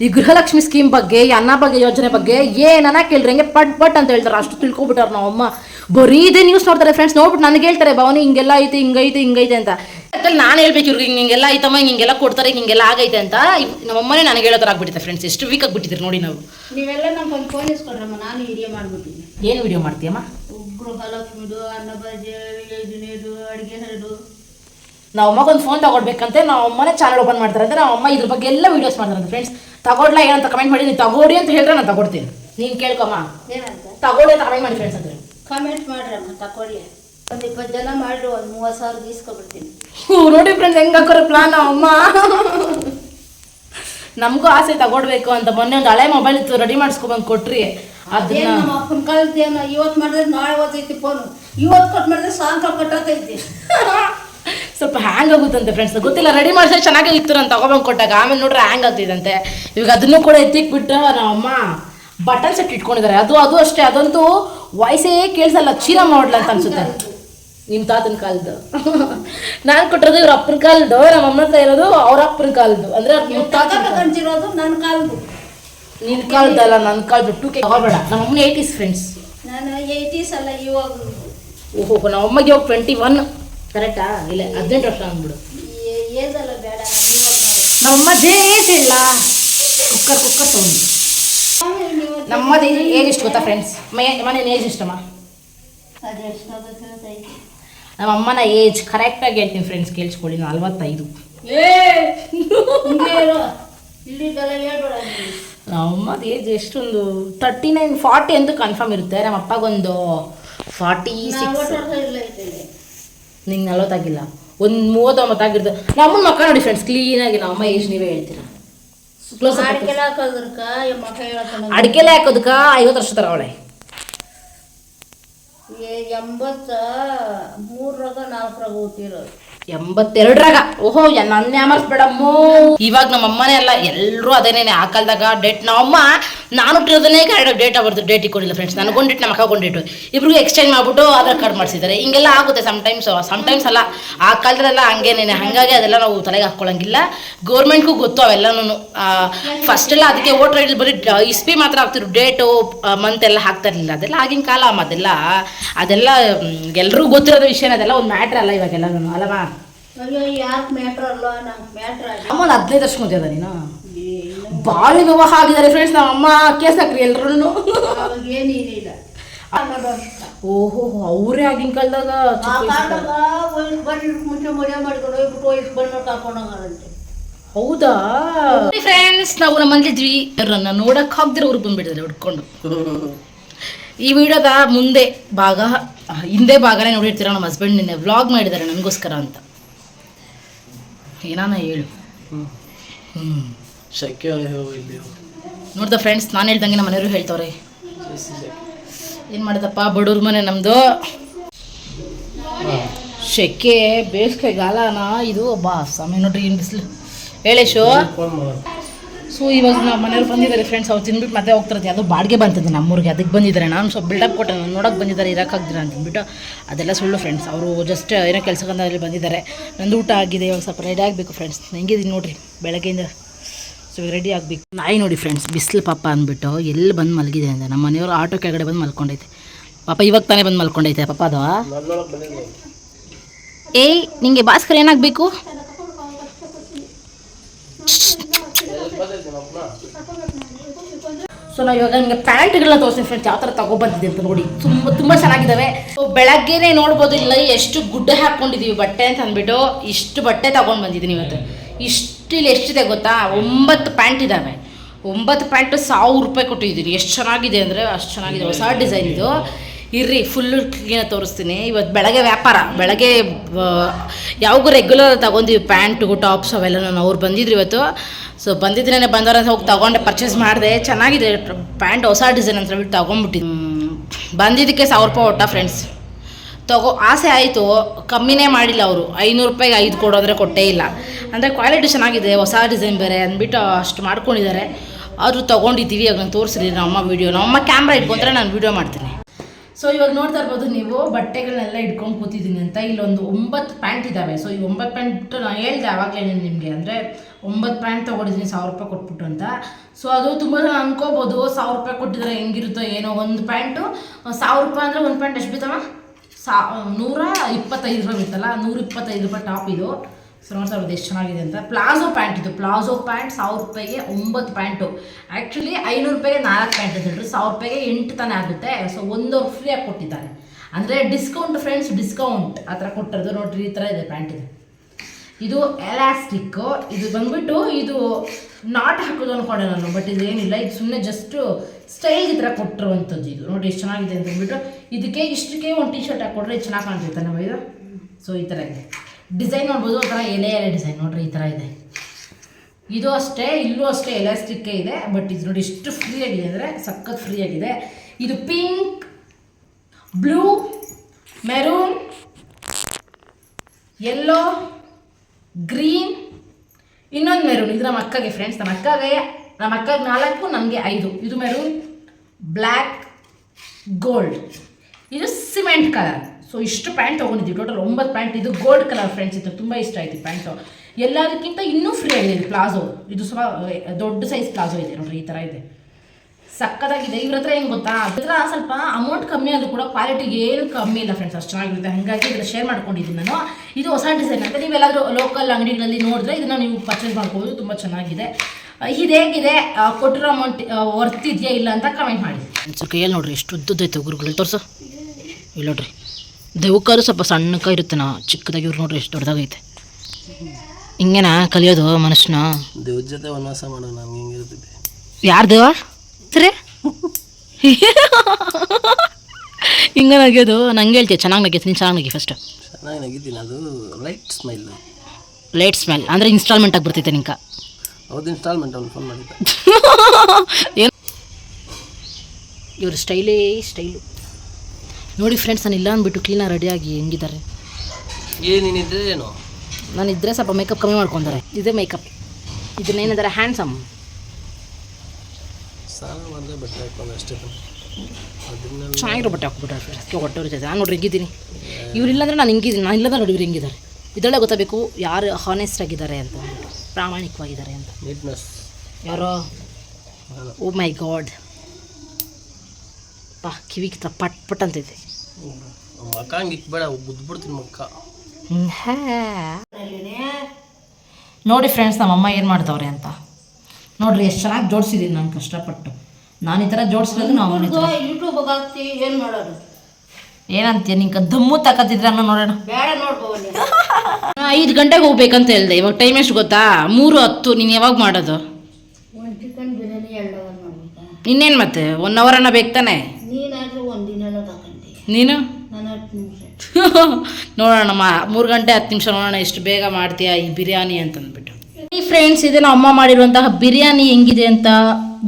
ಈ ಗೃಹಲಕ್ಷ್ಮಿ ಸ್ಕೀಮ್ ಬಗ್ಗೆ ಈ ಅನ್ನ ಬಗ್ಗೆ ಯೋಜನೆ ಬಗ್ಗೆ ಏನನ್ನ ಕೇಳ್ರಿ ಹಂಗೆ ಪಟ್ ಪಟ್ ಅಂತ ಹೇಳ್ತಾರೆ. ಅಷ್ಟು ತಿಳ್ಕೊಬಿಟ್ಟಾರ ನಾವು ಅಮ್ಮ. ಬರೀ ಇದೇ ನ್ಯೂಸ್ ನೋಡ್ತಾರೆ ಫ್ರೆಂಡ್ಸ್ ನೋಡ್ಬಿಟ್ಟು ನನಗೆ ಹೇಳ್ತಾರೆ ಭವನಿ ಹಿಂಗೆಲ್ಲ ಐತೆ ಹಿಂಗೈತೆ ಹಿಂಗೈತೆ ಅಂತ. ನಾನು ಹೇಳ್ಬೇಕು ಇವ್ರಿಗೆ ಹಿಂಗೆ ಹಿಂಗೆಲ್ಲ ಐತಮ್ಮ ಹಿಂಗೆಲ್ಲ ಕೊಡ್ತಾರೆ ಹಿಂಗೆಲ್ಲ ಆಗೈತೆ ಅಂತ. ನಮ್ಮಮ್ಮನೇ ನಮ್ಮ ಅಮ್ಮನೇ ನನಗೆ ಹೇಳೋ ಥರ ಆಗ್ಬಿಟ್ಟಿದೆ ಫ್ರೆಂಡ್ಸ್ ಎಷ್ಟು ವೀಕ್ ಆಗಿಬಿಟ್ಟಿದ್ರು ನೋಡಿ ನಾವು. ನೀವೆಲ್ಲ ನಮ್ಗೆ ಒಂದು ಫೋನ್ ಇಸ್ಕೊಡ್ರಮ್ಮ ನಾನು ಹಿರಿಯ ಮಾಡ್ಬಿಟ್ಟಿದ್ದೆ ಏನು ವಿಡಿಯೋ ಮಾಡ್ತೀಯಮ್ಮ? ಗೃಹಲಕ್ಷ್ಮಿದು ಅನ್ನಭಾಗ್ಯ ಯೋಜನೆದು ಅಡುಗೆ ಹರಡು ನಾವು ಅಮ್ಮಗೊಂದು ಫೋನ್ ತಗೊಳ್ಬೇಕಂತೆ ನಾವು ಅಮ್ಮನೇ ಚಾನಲ್ ಓಪನ್ ಮಾಡ್ತಾರೆ ಅಂದರೆ ನಾವು ಅಮ್ಮ ಇದ್ರ ಬಗ್ಗೆ ಎಲ್ಲ ವೀಡಿಯೋಸ್ ಮಾಡ್ತಾರೆ ಫ್ರೆಂಡ್ಸ್ ತಗೊಳ್ಲಾ ಏನಂತ ಕಮೆಂಟ್ ಮಾಡಿ ನೀವು ತಗೋಡಿ ಅಂತ ಹೇಳಿದ್ರೆ ನಾನು ತಗೊಡ್ತೀನಿ ನೀನು ಕೇಳ್ಕೊಮ್ಮ. ಏನಂತ? ತಗೊಳ್ಳಿ ಅಂತ ಕಮೆಂಟ್ ಮಾಡಿ ಫ್ರೆಂಡ್ಸ್ ಅಂದ್ರೆ ಕಮೆಂಟ್ ಮಾಡ್ರಮ್ಮ ತಗೊಳ್ಳಿ. ಒಂದು ಇಪ್ಪತ್ತು ಜನ ಮಾಡ್ರಿ ಒಂದು ಮೂವತ್ತು ಸಾವಿರ ಇಸ್ಕೊಬಿಡ್ತೀನಿ ಹ್ಞೂ, ನೋಡಿ ಫ್ರೆಂಡ್ಸ್ ಹೆಂಗೆ ಹಾಕೋರು ಪ್ಲಾನ್ ಅಮ್ಮ. ನಮಗೂ ಆಸೆ ತಗೊಡ್ಬೇಕು ಅಂತ ಮೊನ್ನೆ ಒಂದು ಹಳೆ ಮೊಬೈಲ್ ಇತ್ತು ರೆಡಿ ಮಾಡಿಸ್ಕೊಬಂದು ಕೊಟ್ರಿ. ಅದೇನು ನಮ್ಮ ಅಪ್ಪನ ಕಾಲದ್ದೇನು ಇವತ್ತು ಮಾಡಿದ್ರೆ ನಾಳೆ ಓದೈತಿ ಫೋನು ಇವತ್ತು ಕೊಟ್ಟು ಮಾಡಿದ್ರೆ ಸಾಯಂಕಾಲ ಕಟ್ಟತೈತಿ. ಸ್ವಲ್ಪ ಹ್ಯಾಂಗ್ ಆಗುತ್ತಂತೆ ಫ್ರೆಂಡ್ಸ್ ಗೊತ್ತಿಲ್ಲ ರೆಡಿ ಮಾಡಿದ್ರೆ ಚೆನ್ನಾಗಿ ಇತ್ತು ನಾನು ತಗೊಬಂದು ಕೊಟ್ಟಾಗ. ಆಮೇಲೆ ನೋಡ್ರೆ ಹ್ಯಾಂಗ್ ಆಗ್ತಿದಂತೆ ಇವಾಗ ಅದನ್ನು ಕೂಡ ಎತ್ತಿಕ್ಬಿಟ್ಟು ನಮ್ಮಮ್ಮ ಬಟನ್ ಸೆಟ್ ಇಟ್ಕೊಂಡಿದ್ದಾರೆ. ಅದು ಅದು ಅಷ್ಟೇ. ಅದಂತೂ ವಾಯ್ಸೇ ಕೇಳಿಸಲ್ಲ ಚೀರ ಮಾಡ್ಲ ಅಂತ ಅನ್ಸುತ್ತೆ. ನಿಮ್ಮ ತಾತನ ಕಾಲದ್ದು ನಾನು ಕೊಟ್ಟಿರೋದು ಇವ್ರ ಅಪ್ಪನ ಕಾಲದ್ದು ನಮ್ಮ ಅಮ್ಮನ ಹತ್ರ ಇರೋದು ಅವ್ರ ಅಪ್ಪನ ಕಾಲದ್ದು ಅಂದ್ರೆ ನಿಮ್ಮ ನನ್ನ ಕಾಲದ್ದು ನಿನ್ನ ಕಾಲದಲ್ಲ ನನ್ನ ಕಾಲದ್ದು ಟೂ ಕೆ ತಗೋಬೇಡ. ನಮ್ಮ ಅಮ್ಮನ ಏಯ್ಟೀಸ್ ಫ್ರೆಂಡ್ಸ್ ನಾನು ಏಯ್ಟೀಸ್ ಅಲ್ಲ ಇವಾಗ ಓಹೋ ನಮ್ಮ ಅಮ್ಮಗೆ ಇವಾಗ ಟ್ವೆಂಟಿ ಒನ್ ಕರೆಕ್ಟಾ ಇಲ್ಲ ಹದಿನೆಂಟು ವರ್ಷ ಅಂದ್ಬಿಡು ಏಜಲ್ಲ ಬೇಡ ನಾನು ಇವಾಗ ಮಾಡಿ ನಮ್ಮಮ್ಮ ಜೇಸ್ ಇಲ್ಲ ಕುಕ್ಕರ್ ಕುಕ್ಕರ್ ಸೌಂಡ್ ನಮ್ಮದು ಏಜ್ ಎಷ್ಟು ಗೊತ್ತಾ ಫ್ರೆಂಡ್ಸ್ ಮನೆ ಏಜ್ ಎಷ್ಟಮ್ಮ ಅದೆಷ್ಟು ಗೊತ್ತೈತಿ ನಮ್ಮ ಅಮ್ಮನ ಏಜ್ ಕರೆಕ್ಟಾಗಿ ಹೇಳ್ತೀನಿ ಫ್ರೆಂಡ್ಸ್ ಕೇಳಿಸ್ಕೊಳ್ಳಿ ನಲ್ವತ್ತೈದು ಏ ಹಿಂಗೆ ಇರು. ಇಲ್ಲಿಗೆಲ್ಲ ಹೇಳ್ಬೇಡ ನೀನು. ನಮ್ಮದು ಏಜ್ ಎಷ್ಟೊಂದು ತರ್ಟಿ ನೈನ್ ಫಾರ್ಟಿ ಅಂತೂ ಕನ್ಫರ್ಮ್ ಇರುತ್ತೆ ನಮ್ಮ ಅಪ್ಪಗೊಂದು ಫಾರ್ಟಿ ನಾನು ಸಿಕ್ಸ್ ಒಟ್ಟು ವರ್ಷ ಇಲ್ಲ ಐತೆ ನಿಂಗೆ ನಲ್ವತ್ತಾಗಿಲ್ಲ. ಒಂದು ಮೂವತ್ತೊಂಬತ್ತಾಗಿರುತ್ತೆ ನಮ್ಮನ್ನ ಮಕ್ಕಳು ನೋಡಿ ಫ್ರೆಂಡ್ಸ್ ಕ್ಲೀನಾಗಿ ನಮ್ಮ ಅಮ್ಮ ಏಜ್ ನೀವೇ ಹೇಳ್ತೀರಾ? ಅಡಿಕೆಲೆ ಹಾಕೋದಕ್ಕ ಐವತ್ತು ವರ್ಷ ತರ ಅವಳೆ. ಎಂಬತ್ತ ಮೂರರಾಗ ನಾಲ್ಕರಾಗ ಹುಟ್ಟಿರೋದು. ಎಂಬತ್ತೆರಡರಾಗ. ಓಹೋ ನನ್ನ ಯಾಮರ್ಸ್ಬೇಡಮ್ಮೋ ಇವಾಗ ನಮ್ಮ ಅಮ್ಮನೇ ಅಲ್ಲ ಎಲ್ಲರೂ ಅದೇನೇನೆ ಆ ಕಾಲದಾಗ ಡೇಟ್ ನಮ್ಮಮ್ಮ ನಾನು ಹುಟ್ಟಿರೋದನ್ನೇ ಎರಡು ಡೇಟ್ ಬರ್ದು ಡೇಟ್ ಕೊಡಿಲ್ಲ ಫ್ರೆಂಡ್ಸ್ ನನಗೊಂಡಿಟ್ಟು ನಮ್ಮ ಅಕ್ಕಗೊಂಡಿಟ್ಟು ಇಬ್ರಿಗೂ ಎಕ್ಸ್ಚೇಂಜ್ ಮಾಡ್ಬಿಟ್ಟು ಆಧಾರ್ ಕಾರ್ಡ್ ಮಾಡಿಸಿದ್ದಾರೆ ಹಿಂಗೆಲ್ಲ ಆಗುತ್ತೆ ಸಮ್ಟೈಮ್ಸ್ ಸಮ್ಟೈಮ್ಸ್ ಅಲ್ಲ. ಆ ಕಾಲದಲ್ಲೆಲ್ಲ ಹಂಗೇನೇನೆ ಹಾಗಾಗಿ ಅದೆಲ್ಲ ನಾವು ತಲೆಗೆ ಹಾಕ್ಕೊಳ್ಳಂಗಿಲ್ಲ ಗೌರ್ಮೆಂಟ್ಗೂ ಗೊತ್ತು ಅವೆಲ್ಲನೂ ಫಸ್ಟ್ ಎಲ್ಲ ಅದಕ್ಕೆ ವೋಟರ್ ಐಡಿ ಬರೀ ಇಸ್ಪಿ ಮಾತ್ರ ಆಗ್ತಿರು ಡೇಟು ಮಂತ್ ಎಲ್ಲ ಹಾಕ್ತಾ ಇರಲಿಲ್ಲ. ಅದೆಲ್ಲ ಆಗಿನ ಕಾಲ ಅಮ್ಮ ಅದೆಲ್ಲ. ಅದೆಲ್ಲ ಎಲ್ರಿಗೂ ಗೊತ್ತಿರೋದು ವಿಷಯ ಅದೆಲ್ಲ ಒಂದು ಮ್ಯಾಟ್ರ್ ಅಲ್ಲ ಇವಾಗೆಲ್ಲನೂ ಅಲ್ಲವಾ ಅಯ್ಯೋ ಯಾಕೆ ಮ್ಯಾಟ್ರ್ ಅಲ್ಲ ನಂಗೆ ಮ್ಯಾಟ್ರ್ ಆಗಿ ಅಮ್ಮ ಹದಿನೈದು ನೀನು? ಭಾಳ ವಿವಾಹ ಆಗಿದ್ದಾರೆ ಫ್ರೆಂಡ್ಸ್ ನಮ್ಮ ಅಮ್ಮ ಕೇಸ್ ಹಾಕ್ರಿ ಎಲ್ರೂ ಏನೇನಿಲ್ಲ ಓಹೋ ಅವರೇ ಆಗಿನ ಕಾಲದಾಗ ಮುಂಚೆ ಮದುವೆ ಮಾಡಿಕೊಂಡು ಹೋಗ್ಬಿಟ್ಟು ವಯಸ್ಸು ಬಂದು ಕರ್ಕೊಂಡೋಗಾರಂತೆ ಹೌದಾ? ಫ್ರೆಂಡ್ಸ್ ನಾವು ನಮ್ಮಲ್ಲಿ ಮನೇಲಿದ್ವಿ ರನ್ನ ನೋಡಕ್ ಹೋಗ್ದಿರೋ ಊರಿಗೆ ಬಂದ್ಬಿಟ್ಟಿದ್ದಾರೆ ಹುಡ್ಕೊಂಡು. ಈ ವಿಡಿಯೋದ ಮುಂದೆ ಭಾಗ ಹಿಂದೆ ಭಾಗನೇ ನೋಡಿರ್ತೀರ ನಮ್ಮ ಹಸ್ಬೆಂಡ್ ನಿನ್ನೆ ವ್ಲಾಗ್ ಮಾಡಿದ್ದಾರೆ ನನಗೋಸ್ಕರ ಅಂತ. ಏನಾನ ಹೇಳು. ಹ್ಞೂ ಶಕ್ಯ ಇಲ್ಲಿ ನೋಡ್ದ ಫ್ರೆಂಡ್ಸ್ ನಾನು ಹೇಳ್ದಂಗೆ ನಮ್ಮ ಮನೆಯವರು ಹೇಳ್ತವ್ರೆ. ಏನು ಮಾಡಿದಪ್ಪ ಬಡವ್ರ ಮನೆ ನಮ್ಮದು ಶೆಕೆ ಬೇಸಿಗೆಗಾಲನ ಇದು? ಬಾ ಸಮಯ ನೋಡ್ರಿ ಏನು ಬಿಸಿಲು. ಹೇಳೇಶು ಸೊ ಇವಾಗ ನಮ್ಮ ಮನೇಲಿ ಬಂದಿದ್ದಾರೆ ಫ್ರೆಂಡ್ಸ್ ಅವ್ರು ತಿಂದ್ಬಿಟ್ಟು ಮತ್ತೆ ಹೋಗ್ತಾರೆ ಅದು ಬಾಡಿಗೆ ಬಂತದೆ ನಮ್ಮೂರಿಗೆ. ಅದಕ್ಕೆ ಬಂದಿದ್ದಾರೆ. ನಾನು ಸ್ವಲ್ಪ ಬಿಲ್ಡಪ್ ಕೊಟ್ಟೆ. ನಾನು ನೋಡೋಕೆ ಬಂದಿದ್ದಾರೆ ಇರೋಕ್ಕಾಗ್ದಿರ ಅಂತಂದ್ಬಿಟ್ಟು ಅದೆಲ್ಲ ಸುಳ್ಳು ಫ್ರೆಂಡ್ಸ್ ಅವರು ಜಸ್ಟ್ ಏನೋ ಕೆಲಸಕ್ಕಂತ ಅಲ್ಲಿ ಬಂದಿದ್ದಾರೆ. ನಂದು ಊಟ ಆಗಿದೆ. ಇವಾಗ ಸ್ವಲ್ಪ ರೆಡಿ ಆಗಬೇಕು ಫ್ರೆಂಡ್ಸ್ ಹೆಂಗಿದ್ದೀನಿ ನೋಡಿರಿ. ಬೆಳಗ್ಗೆಯಿಂದ ಸೊ ರೆಡಿ ಆಗಬೇಕು. ನಾಯಿ ನೋಡಿ ಫ್ರೆಂಡ್ಸ್ ಬಿಸಿಲು ಪಾಪ ಅಂದ್ಬಿಟ್ಟು ಎಲ್ಲಿ ಬಂದು ಮಲಗಿದೆ ಅಂತ. ನಮ್ಮ ಮನೆಯವರು ಆಟೋ ಕೆಳಗಡೆ ಬಂದು ಮಲ್ಕೊಂಡೈತೆ. ಪಾಪ ಇವಾಗ ತಾನೇ ಬಂದು ಮಲ್ಕೊಂಡೈತೆ ಪಾಪ ಅದು ಏಯ್ ನಿಂಗೆ ಭಾಸ್ಕರ್ ಏನಾಗಬೇಕು? ಸೊ ನಾವು ಇವಾಗ ನಿಮಗೆ ಪ್ಯಾಂಟ್ಗಳನ್ನ ತೋರಿಸ್ತೀನಿ ಫ್ರೆಂಡ್ಸ್ ಯಾವ ಥರ ತಗೊಬಂದಿದೆ ಅಂತ ನೋಡಿ. ತುಂಬ ತುಂಬ ಚೆನ್ನಾಗಿದ್ದಾವೆ ಸೊ ಬೆಳಗ್ಗೆನೇ ನೋಡ್ಬೋದು, ಇಲ್ಲ, ಎಷ್ಟು ಗುಡ್ಡ ಹಾಕ್ಕೊಂಡಿದ್ದೀವಿ ಬಟ್ಟೆ ಅಂತ ಅಂದ್ಬಿಟ್ಟು ಇಷ್ಟು ಬಟ್ಟೆ ತಗೊಂಡು ಬಂದಿದ್ದೀನಿ ಇವತ್ತು. ಇಷ್ಟು ಇಲ್ಲಿ ಎಷ್ಟಿದೆ ಗೊತ್ತಾ? ಒಂಬತ್ತು ಪ್ಯಾಂಟ್ ಇದ್ದಾವೆ ಒಂಬತ್ತು ಪ್ಯಾಂಟು ಸಾವಿರ ರೂಪಾಯಿ ಕೊಟ್ಟಿದ್ದೀನಿ. ಎಷ್ಟು ಚೆನ್ನಾಗಿದೆ ಅಂದರೆ ಅಷ್ಟು ಚೆನ್ನಾಗಿದೆ. ಹೊಸ ಡಿಸೈನ್ ಇದು. ಇರ್ರಿ ಫುಲ್ಲು ಕ್ಲೀನಾಗಿ ತೋರಿಸ್ತೀನಿ. ಇವತ್ತು ಬೆಳಗ್ಗೆ ವ್ಯಾಪಾರ. ಬೆಳಗ್ಗೆ ಯಾವಾಗೂ ರೆಗ್ಯುಲರ್ ತಗೊಂಡಿವಿ ಪ್ಯಾಂಟು ಟಾಪ್ಸ್ ಅವೆಲ್ಲ ನಾನು ಅವ್ರು ಬಂದಿದ್ರು ಇವತ್ತು. ಸೊ ಬಂದಿದ್ರೇನೆ ಬಂದವ್ರ ಹೋಗಿ ತಗೊಂಡೆ ಪರ್ಚೇಸ್ ಮಾಡಿದೆ. ಚೆನ್ನಾಗಿದೆ, ಪ್ಯಾಂಟ್ ಹೊಸ ಡಿಸೈನ್ ಅಂತ ಹೇಳ್ಬಿಟ್ಟು ತೊಗೊಂಡ್ಬಿಟ್ಟಿದ್ದು ಬಂದಿದ್ದಕ್ಕೆ ಸಾವಿರ ರೂಪಾಯಿ ಒಟ್ಟ ಫ್ರೆಂಡ್ಸ್ ತಗೋ, ಆಸೆ ಆಯಿತು, ಕಮ್ಮಿನೇ ಮಾಡಿಲ್ಲ ಅವರು. ಐನೂರು ರೂಪಾಯಿಗೆ ಐದು ಕೊಡೋದ್ರೆ ಕೊಟ್ಟೇ ಇಲ್ಲ. ಅಂದರೆ ಕ್ವಾಲಿಟಿ ಚೆನ್ನಾಗಿದೆ, ಹೊಸ ಡಿಸೈನ್ ಬೇರೆ ಅಂದ್ಬಿಟ್ಟು ಅಷ್ಟು ಮಾಡ್ಕೊಂಡಿದ್ದಾರೆ. ಆದರೂ ತೊಗೊಂಡಿದ್ದೀವಿ ಅಂತ ತೋರಿಸಿರಿ ನಮ್ಮ ವೀಡಿಯೋ ನಮ್ಮ ಕ್ಯಾಮ್ರಾ ಇಟ್ಕೊಂಡ್ರೆ ನಾನು ವೀಡಿಯೋ ಮಾಡ್ತೀನಿ. ಸೊ ಇವಾಗ ನೋಡ್ತಾ ಇರ್ಬೋದು ನೀವು, ಬಟ್ಟೆಗಳನ್ನೆಲ್ಲ ಇಟ್ಕೊಂಡು ಕೂತಿದ್ದೀನಿ ಅಂತ. ಇಲ್ಲೊಂದು ಒಂಬತ್ತು ಪ್ಯಾಂಟ್ ಇದ್ದಾವೆ ಸೊ ಈ ಒಂಬತ್ತು ಪ್ಯಾಂಟ್ ನಾನು ಹೇಳ್ದೆ ಆವಾಗಲೇ ನಿಮಗೆ. ಅಂದರೆ ಒಂಬತ್ತು ಪ್ಯಾಂಟ್ ತೊಗೊಂಡಿದ್ದೀನಿ, ಸಾವಿರ ರೂಪಾಯಿ ಕೊಟ್ಬಿಟ್ಟು ಅಂತ. ಸೊ ಅದು ತುಂಬ ಜನ ಅನ್ಕೋಬೋದು, ಸಾವಿರ ರೂಪಾಯಿ ಕೊಟ್ಟಿದ್ರೆ ಹೆಂಗಿರುತ್ತೋ ಏನೋ. ಒಂದು ಪ್ಯಾಂಟು, ಸಾವಿರ ರೂಪಾಯಿ ಅಂದರೆ ಒಂದು ಪ್ಯಾಂಟ್ ಎಷ್ಟು ಬಿತ್ತಮ್ಮ? ಸಾ, ನೂರ ಇಪ್ಪತ್ತೈದು ರೂಪಾಯಿ ಬಿತ್ತಲ್ಲ, ನೂರ ಇಪ್ಪತ್ತೈದು ರೂಪಾಯಿ ಟಾಪ್ ಇದು. ಸೊ ನೋಡ್ತಾ ಇರೋದು ಎಷ್ಟು ಚೆನ್ನಾಗಿದೆ ಅಂತ. ಪ್ಲಾಜೋ ಪ್ಯಾಂಟ್ ಇದು. ಪ್ಲಾಜೋ ಪ್ಯಾಂಟ್ ಸಾವಿರ ರೂಪಾಯಿಗೆ ಒಂಬತ್ತು ಪ್ಯಾಂಟು. ಆ್ಯಕ್ಚುಲಿ ಐನೂರು ರೂಪಾಯಿಗೆ ನಾಲ್ಕು ಪ್ಯಾಂಟ್ ಅಂತ ಸಾವಿರ ರೂಪಾಯಿಗೆ ಎಂಟು ತಾನೇ ಆಗುತ್ತೆ. ಸೊ ಒಂದು ಫ್ರೀಯಾಗಿ ಕೊಟ್ಟಿದ್ದಾರೆ. ಅಂದರೆ ಡಿಸ್ಕೌಂಟ್ ಫ್ರೆಂಡ್ಸ್ ಡಿಸ್ಕೌಂಟ್ ಆ ಥರ ಕೊಟ್ಟಿರೋದು. ನೋಡ್ರಿ, ಈ ಥರ ಇದೆ ಪ್ಯಾಂಟ್ ಇದು. ಇದು ಎಲಾಸ್ಟಿಕ್ ಇದು ಬಂದ್ಬಿಟ್ಟು ಇದು ನಾಟ್ ಹಾಕೋದು ಅನ್ಕೊಂಡೆ ನಾನು ಬಟ್ ಇದೇನಿಲ್ಲ. ಇದು ಸುಮ್ಮನೆ ಜಸ್ಟ್ ಸ್ಟೈಲ್ ಈ ಥರ ಕೊಟ್ಟಿರುವಂಥದ್ದು ಇದು. ನೋಡಿ ಎಷ್ಟು ಚೆನ್ನಾಗಿದೆ ಅಂತ ಅಂದ್ಬಿಟ್ಟು ಇದಕ್ಕೆ ಇಷ್ಟಕ್ಕೆ ಒಂದು ಟಿ ಶರ್ಟ್ ಹಾಕ್ಕೊಟ್ರೆ ಇದು ಚೆನ್ನಾಗಿ ಕಾಣ್ತೈತೆ ನಮ್ಮ ಇದು? ಸೊ ಈ ಥರ ಇದೆ. ಡಿಸೈನ್ ನೋಡ್ಬೋದು, ಒಂಥರ ಎಲೆ ಎಲೆ ಡಿಸೈನ್ ನೋಡ್ರಿ, ಈ ಥರ ಇದೆ. ಇದು ಅಷ್ಟೇ, ಇಲ್ಲೂ ಅಷ್ಟೇ ಎಲಾಸ್ಟಿಕ್ಕೇ ಇದೆ ಬಟ್ ಇದು ನೋಡಿ ಎಷ್ಟು ಫ್ರೀ ಆಗಿದೆ ಅಂದರೆ ಸಖತ್ ಫ್ರೀ ಆಗಿದೆ. ಇದು pink blue maroon yellow green ಇನ್ನೊಂದು ಮೆರೂನ್ ಇದು ನಮ್ಮ ಅಕ್ಕಗೆ ಫ್ರೆಂಡ್ಸ್ ನಮ್ಮ ಅಕ್ಕಗೆ ನಮ್ಮ ಅಕ್ಕಗೆ ನಾಲ್ಕು, ನಮಗೆ ಐದು. ಇದು ಮೆರೂನ್ ಬ್ಲ್ಯಾಕ್ ಗೋಲ್ಡ್ ಇದು ಸಿಮೆಂಟ್ ಕಲರ್ ಸೊ ಇಷ್ಟು ಪ್ಯಾಂಟ್ ತೊಗೊಂಡಿದ್ದೀವಿ. ಟೋಟಲ್ ಒಂಬತ್ತು ಪ್ಯಾಂಟ್ ಇದು ಗೋಲ್ಡ್ ಕಲರ್ ಫ್ರೆಂಡ್ಸ್ ಇದು ತುಂಬ ಇಷ್ಟ ಆಯಿತು ಪ್ಯಾಂಟು ಎಲ್ಲದಕ್ಕಿಂತ ಇನ್ನೂ ಫ್ರೀ ಆಗಿದೆ ಪ್ಲಾಜೋ ಇದು ಸ್ವಲ್ಪ ದೊಡ್ಡ ಸೈಜ್ ಪ್ಲಾಜೋ ಇದೆ. ನೋಡ್ರಿ, ಈ ಥರ ಇದೆ. ಸಕ್ಕತ್ತಾಗಿದೆ ಇವ್ರ ಹತ್ರ ಹೆಂಗೆ ಗೊತ್ತಾ? ಅದ್ರ ಸ್ವಲ್ಪ ಅಮೌಂಟ್ ಕಮ್ಮಿ ಆದರೂ ಕೂಡ ಕ್ವಾಲಿಟಿ ಏನು ಕಮ್ಮಿ ಇಲ್ಲ ಫ್ರೆಂಡ್ಸ್ ಅಷ್ಟು ಚೆನ್ನಾಗಿರುತ್ತೆ. ಹಾಗಾಗಿ ಇದನ್ನ ಶೇರ್ ಮಾಡ್ಕೊಂಡಿದ್ದೀನಿ ನಾನು. ಇದು ಹೊಸ ಡಿಸೈನ್ ಅಂತ ನೀವೆಲ್ಲಾದರೂ ಲೋಕಲ್ ಅಂಗಡಿಗಳಲ್ಲಿ ನೋಡಿದ್ರೆ ಇದನ್ನ ನೀವು ಪರ್ಚೇಸ್ ಮಾಡ್ಬೋದು. ತುಂಬ ಚೆನ್ನಾಗಿದೆ. ಇದು ಹೇಗಿದೆ? ಕೊಟ್ಟಿರೋ ಅಮೌಂಟ್ ವರ್ತ್ ಇದೆಯಾ ಇಲ್ಲ ಅಂತ ಕಮೆಂಟ್ ಮಾಡಿ. ಕೈಯಲ್ಲಿ ನೋಡ್ರಿ. ಎಷ್ಟು ಉದ್ದೈತೆ ಗುರುಗಳು ತೋರ್ಸು. ಇಲ್ಲಿ ನೋಡ್ರಿ. ದೆವ್ಕಾರು ಸ್ವಲ್ಪ ಸಣ್ಣಕ ಇರುತ್ತೆ ನಾ. ಚಿಕ್ಕದಾಗಿ ಇವ್ರು ನೋಡ್ರಿ ಎಷ್ಟು ದೊಡ್ಡದಾಗೈತೆ. ಹಿಂಗೇನಾ ಕಲಿಯೋದು ಮನುಷ್ಯನ? ದೇವ್ರ ಜೊತೆ ವನವಾಸ ಮಾಡೋಣ. ನಮ್ಗೆ ಯಾರು ದೇವ? ಸರಿ ಹಿಂಗೆ ನಗ್ಯೋದು. ನಂಗೆ ಹೇಳ್ತೀಯ ಚೆನ್ನಾಗಿ ನಗಿಯತ್ತೆ ನೀನು ಚೆನ್ನಾಗಿ ನಗಿ ಫಸ್ಟ್ ಚೆನ್ನಾಗಿ ನಗಿದ್ದೀನಿ ಅದು ಲೈಟ್ ಸ್ಮೈಲ್ ಲೇಟ್ ಸ್ಮೆಲ್ ಅಂದರೆ ಇನ್ಸ್ಟಾಲ್ಮೆಂಟ್ ಆಗಿ ಬರ್ತೈತೆ ನಿಂಕ ಹೌದು ಇನ್ಸ್ಟಾಲ್ಮೆಂಟ್ ಅವ್ನು ಫೋನ್ ಮಾಡಿದ್ದ. ಏನು? ಇವ್ರ ಸ್ಟೈಲೇ ಸ್ಟೈಲು ನೋಡಿ ಫ್ರೆಂಡ್ಸ್ ನಾನು ಇಲ್ಲ ಅಂದ್ಬಿಟ್ಟು ಕ್ಲೀನಾಗಿ ರೆಡಿಯಾಗಿ ಹೆಂಗಿದ್ದಾರೆ ಏನೇನಿದ್ರೆ ಏನು? ನಾನು ಇದ್ದರೆ ಸ್ವಲ್ಪ ಮೇಕಪ್ ಕಮ್ಮಿ ಮಾಡ್ಕೊಂತಾರೆ. ಇದೇ ಮೇಕಪ್ ಇದನ್ನೇನಿದ್ದಾರೆ ಹ್ಯಾಂಡ್ಸಮ್ ಬಟ್ಟೆ ಹಾಕೊಂಡು ಅಷ್ಟೇ. ಅದನ್ನೆಲ್ಲ ಚೆನ್ನಾಗಿರೋ ಬಟ್ಟೆ ಹಾಕ್ಬಿಟ್ಟು ಅದಕ್ಕೆ ನಾನು ನೋಡ್ರಿ ಹಿಂಗಿದ್ದೀನಿ. ಇವರಿಲ್ಲ ಅಂದರೆ ನಾನು ಹಿಂಗಿದ್ದೀನಿ? ನಾನು ಇಲ್ಲದ ನೋಡಿ ಇವ್ರು ಹೆಂಗಿದ್ದಾರೆ. ಇದರಲ್ಲೇ ಗೊತ್ತಾಗಬೇಕು ಯಾರು ಹಾನೆಸ್ಟ್ ಆಗಿದ್ದಾರೆ ಅಂತ. ಪ್ರಾಮಾಣಿಕವಾಗಿದ್ದಾರೆ ಅಂತ. ನೀಟ್ನೆಸ್ ಯಾರೋ? ಓ ಮೈ ಗಾಡ್ ಪಾ ಕಿವಿಗೆ ಪಟ್ ಪಟ್ ಅಂತೈತೆ. ಮಕ್ಕ ಹಂಗೆ ಇಕ್ಬೇಡ ಗುದ್ಬಿಡ್ತೀನಿ ಮಕ್ಕ ನೋಡಿ ಫ್ರೆಂಡ್ಸ್ ನಮ್ಮಮ್ಮ ಏನು ಮಾಡ್ತವ್ರೆ ಅಂತ. ನೋಡ್ರಿ ಎಷ್ಟು ಚೆನ್ನಾಗಿ ಜೋಡಿಸಿದ್ದೀನಿ ನಾನು ಕಷ್ಟಪಟ್ಟು. ನಾನು ಈ ಥರ ಜೋಡಿಸಿರೋದು ನಾವು ಯೂಟ್ಯೂಬ್ ಹಾಕ್ತಿ ಏನು ಮಾಡೋದು? ಏನಂತೀಯ ನಿಂಗೆ ದಮ್ಮು ತಕತ್ತಿದ್ರೆ ಅನ್ನೋ ನೋಡೋಣ. ಬೇಡ ಐದು ಗಂಟೆಗೆ ಹೋಗ್ಬೇಕಂತ ಹೇಳ್ದೆ ಇವಾಗ ಟೈಮ್ ಎಷ್ಟು ಗೊತ್ತಾ? ಮೂರು ಹತ್ತು ನೀನು ಯಾವಾಗ ಮಾಡೋದು? ಅವರ್ ಇನ್ನೇನು ಮತ್ತೆ? ಒನ್ ಅನ್ನ ಬೇಕು ತಾನೆ? ನೀನು? ನೋಡೋಣಮ್ಮ ಮೂರು ಗಂಟೆ ಹತ್ತು ನಿಮಿಷ ನೋಡೋಣ ಎಷ್ಟು ಬೇಗ ಮಾಡ್ತೀಯಾ ಈ ಬಿರಿಯಾನಿ ಅಂತಂದ್ಬಿಟ್ಟು. ಈ ಫ್ರೆಂಡ್ಸ್ ಇದೆ ನಮ್ಮ ಅಮ್ಮ ಮಾಡಿರುವಂತಹ ಬಿರಿಯಾನಿ ಹೆಂಗಿದೆ ಅಂತ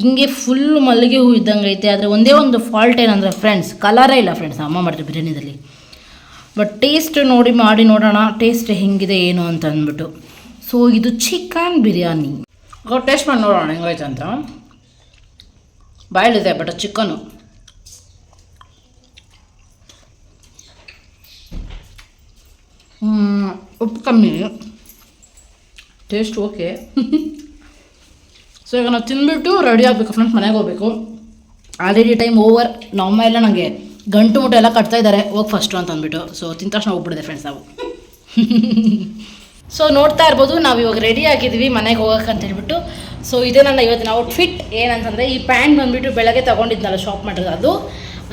ಹಿಂಗೆ ಫುಲ್ ಮಲ್ಲಿಗೆ ಹೂ ಇದ್ದಂಗೆ ಐತೆ. ಆದರೆ ಒಂದೇ ಒಂದು ಫಾಲ್ಟ್ ಏನಂದರೆ ಫ್ರೆಂಡ್ಸ್ ಕಲರೇ ಇಲ್ಲ ಫ್ರೆಂಡ್ಸ್ ಅಮ್ಮ ಮಾಡಿದ್ರು ಬಿರಿಯಾನಿದಲ್ಲಿ. ಬಟ್ ಟೇಸ್ಟ್ ನೋಡಿ ಮಾಡಿ ನೋಡೋಣ ಟೇಸ್ಟ್ ಹೆಂಗಿದೆ, ಏನು ಅಂತ ಅಂದ್ಬಿಟ್ಟು. ಸೊ ಇದು ಚಿಕನ್ ಬಿರಿಯಾನಿ. ಟೇಸ್ಟ್ ಮಾಡಿ ನೋಡೋಣ, ಹೆಂಗೈತೆ ಅಂತ. ಬಾಯಲ್ಲಿದೆ ಬಟ್ ಚಿಕನು ಉಪ್ಪು ಕಮ್ಮಿ. ಟೇಸ್ಟ್ ಓಕೆ ಸೊ ಈಗ ನಾವು ತಿಂದ್ಬಿಟ್ಟು ರೆಡಿ ಆಗಬೇಕು ಫ್ರೆಂಡ್ಸ್ ಮನೆಗೆ ಹೋಗ್ಬೇಕು. ಆಲ್ರೆಡಿ ಟೈಮ್ ಓವರ್ ನಮ್ಮ ಎಲ್ಲ ನನಗೆ ಗಂಟು ಮುಟ್ಟು ಎಲ್ಲ ಕಟ್ತಾ ಇದ್ದಾರೆ ಹೋಗಿ ಫಸ್ಟು ಅಂತ ಅಂದ್ಬಿಟ್ಟು. ಸೊ ತಿಂದ ತಕ್ಷಣ ಹೋಗ್ಬಿಡಿದೆ ಫ್ರೆಂಡ್ಸ್ ನಾವು. ಸೊ ನೋಡ್ತಾ ಇರ್ಬೋದು, ನಾವು ಇವಾಗ ರೆಡಿ ಆಗಿದ್ವಿ ಮನೆಗೆ ಹೋಗೋಕೆ ಅಂತ ಹೇಳ್ಬಿಟ್ಟು. ಸೊ ಇದೇ ನನ್ನ ಇವತ್ತಿನ ಔಟ್ಫಿಟ್ ಏನಂತಂದರೆ, ಈ ಪ್ಯಾಂಟ್ ಬಂದುಬಿಟ್ಟು ಬೆಳಗ್ಗೆ ತೊಗೊಂಡಿದ್ನಲ್ಲ ಶಾಪ್ ಮಾಡಿರೋದು ಅದು.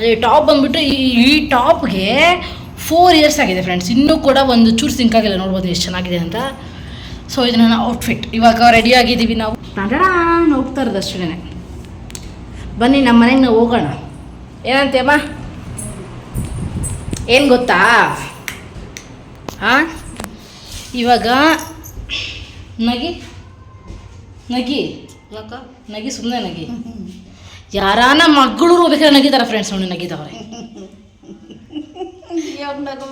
ಈ ಟಾಪ್ ಬಂದುಬಿಟ್ಟು ಈ ಈ ಟಾಪ್ಗೆ ಫೋರ್ ಇಯರ್ಸ್ ಆಗಿದೆ ಫ್ರೆಂಡ್ಸ್ ಇನ್ನೂ ಕೂಡ ಒಂದು ಚೂರು ಸಿಂಕ್ ಆಗಿಲ್ಲ, ನೋಡ್ಬೋದು ಎಷ್ಟು ಚೆನ್ನಾಗಿದೆ ಅಂತ. ಸೊ ಇದು ನನ್ನ ಔಟ್ಫಿಟ್ ಇವಾಗ ರೆಡಿ ಆಗಿದ್ದೀವಿ ನಾವು. ನಾನು ಹೋಗ್ತಾ ಇರೋದು ಅಷ್ಟೇ ಬನ್ನಿ ನಮ್ಮ ಮನೆಗೆ ನಾವು ಹೋಗೋಣ. ಏನಂತೆ ಅಮ್ಮ? ಏನು ಗೊತ್ತಾ? ಹಾಂ ಇವಾಗ ನಗಿ ನಗಿ. ಯಾಕ? ನಗಿ ಸುಮ್ಮನೆ ನಗಿ. ಯಾರಾನ ಮಗಳು ಹೋಗ್ಬೇಕಾದ್ರೆ ನಗಿದಾರ ಫ್ರೆಂಡ್ಸ್ ನೋಡಿ ನಗಿದವ್ರೆ.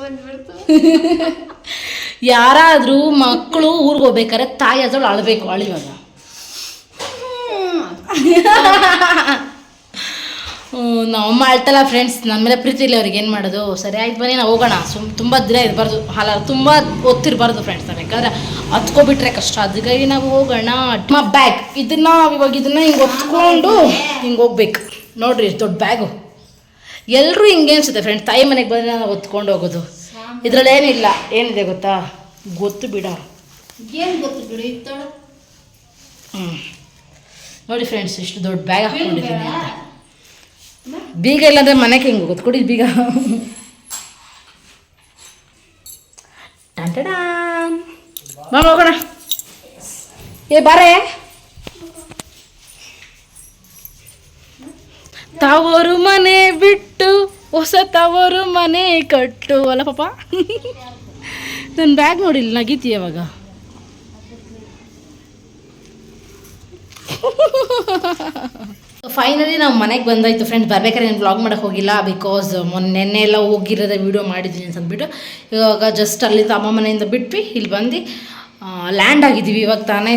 ಬಂದ್ಬಿಡ್ತು? ಯಾರಾದರೂ ಮಕ್ಕಳು ಊರಿಗೆ ಹೋಗ್ಬೇಕಾದ್ರೆ ತಾಯಿ ಅದಳು ಅಳಬೇಕು, ಅಳಿವಾಗ. ನಾವು ನಮ್ಮಮ್ಮ ಅಳ್ತಲ್ಲ ಫ್ರೆಂಡ್ಸ್ ನನ್ನ ಮೇಲೆ ಪ್ರೀತಿ ಇಲ್ಲ ಅವ್ರಿಗೆ, ಏನು ಮಾಡೋದು? ಸರಿ ಆಯ್ತು ಬನ್ನಿ, ನಾವು ಹೋಗೋಣ. ಸುಮ್ ತುಂಬ ದಿನ ಇರಬಾರ್ದು. ಹಲ ತುಂಬ ಒತ್ತಿರಬಾರ್ದು ಫ್ರೆಂಡ್ಸ್ ನಾವು, ಯಾಕಂದ್ರೆ ಹತ್ಕೊಬಿಟ್ರೆ ಕಷ್ಟ. ಅದಕ್ಕಾಗಿ ನಾವು ಹೋಗೋಣ. ನಮ್ಮ ಬ್ಯಾಗ್ ಇದನ್ನ ಇವಾಗ ಇದನ್ನ ಹಿಂಗೆ ಹೊತ್ಕೊಂಡು ಹಿಂಗೆ ಹೋಗ್ಬೇಕು. ನೋಡ್ರಿ, ದೊಡ್ಡ ಬ್ಯಾಗು ಎಲ್ಲರೂ ಹಿಂಗೆ ಅನ್ಸುತ್ತೆ ಫ್ರೆಂಡ್ಸ್ ತಾಯಿ ಮನೆಗೆ ಬಂದರೆ ನಾವು ಹೊತ್ಕೊಂಡು ಹೋಗೋದು. ಇದ್ರಲ್ಲಿ ಏನಿಲ್ಲ ಏನಿದೆ ಗೊತ್ತಾ? ಗೊತ್ತು ಬಿಡ. ಏನು ಗೊತ್ತು ಬಿಡು ಇತ್ತೋಳ. ಹ್ಞೂ ನೋಡಿ ಫ್ರೆಂಡ್ಸ್ ಇಷ್ಟು ದೊಡ್ಡ ಬ್ಯಾಗ್ ಹಾಕೊಂಡಿದ್ದೀನಿ ಅಂತ. ಬೀಗ ಇಲ್ಲಾಂದ್ರೆ ಮನೆಗೆ ಹೆಂಗೆ ಗೊತ್ತು ಕೊಡಿ ಬೀಗ. ಬಾ ಹೋಗೋಣ. ಏ ಬಾರೇ. ತಾವರು ಮನೆ ಬಿಟ್ಟು ಹೊಸ ತವರು ಮನೆ ಕಟ್ಟು ಅಲ್ಲ ಪಾಪ? ನನ್ನ ಬ್ಯಾಗ್ ನೋಡಿಲ್ಲ, ನಗೀತಿ ಯಾವಾಗ? ಫೈನಲಿ ನಾವು ಮನೆಗೆ ಬಂದಾಯ್ತು ಫ್ರೆಂಡ್ಸ್ ಬರ್ಬೇಕಾದ್ರೆ ನಾನು ಬ್ಲಾಗ್ ಮಾಡೋಕೆ ಹೋಗಿಲ್ಲ ಬಿಕಾಸ್ ಮೊನ್ನೆ ಎಲ್ಲ ಹೋಗಿರೋದ ವೀಡಿಯೋ ಮಾಡಿದ್ದೀನಿ ಅಂತ ಅಂದ್ಬಿಟ್ಟು ಇವಾಗ ಜಸ್ಟ್ ಅಲ್ಲಿಂದ ಅಮ್ಮ ಮನೆಯಿಂದ ಬಿಟ್ವಿ, ಇಲ್ಲಿ ಬಂದು ಲ್ಯಾಂಡ್ ಆಗಿದ್ದೀವಿ. ಇವಾಗ ತಾನೇ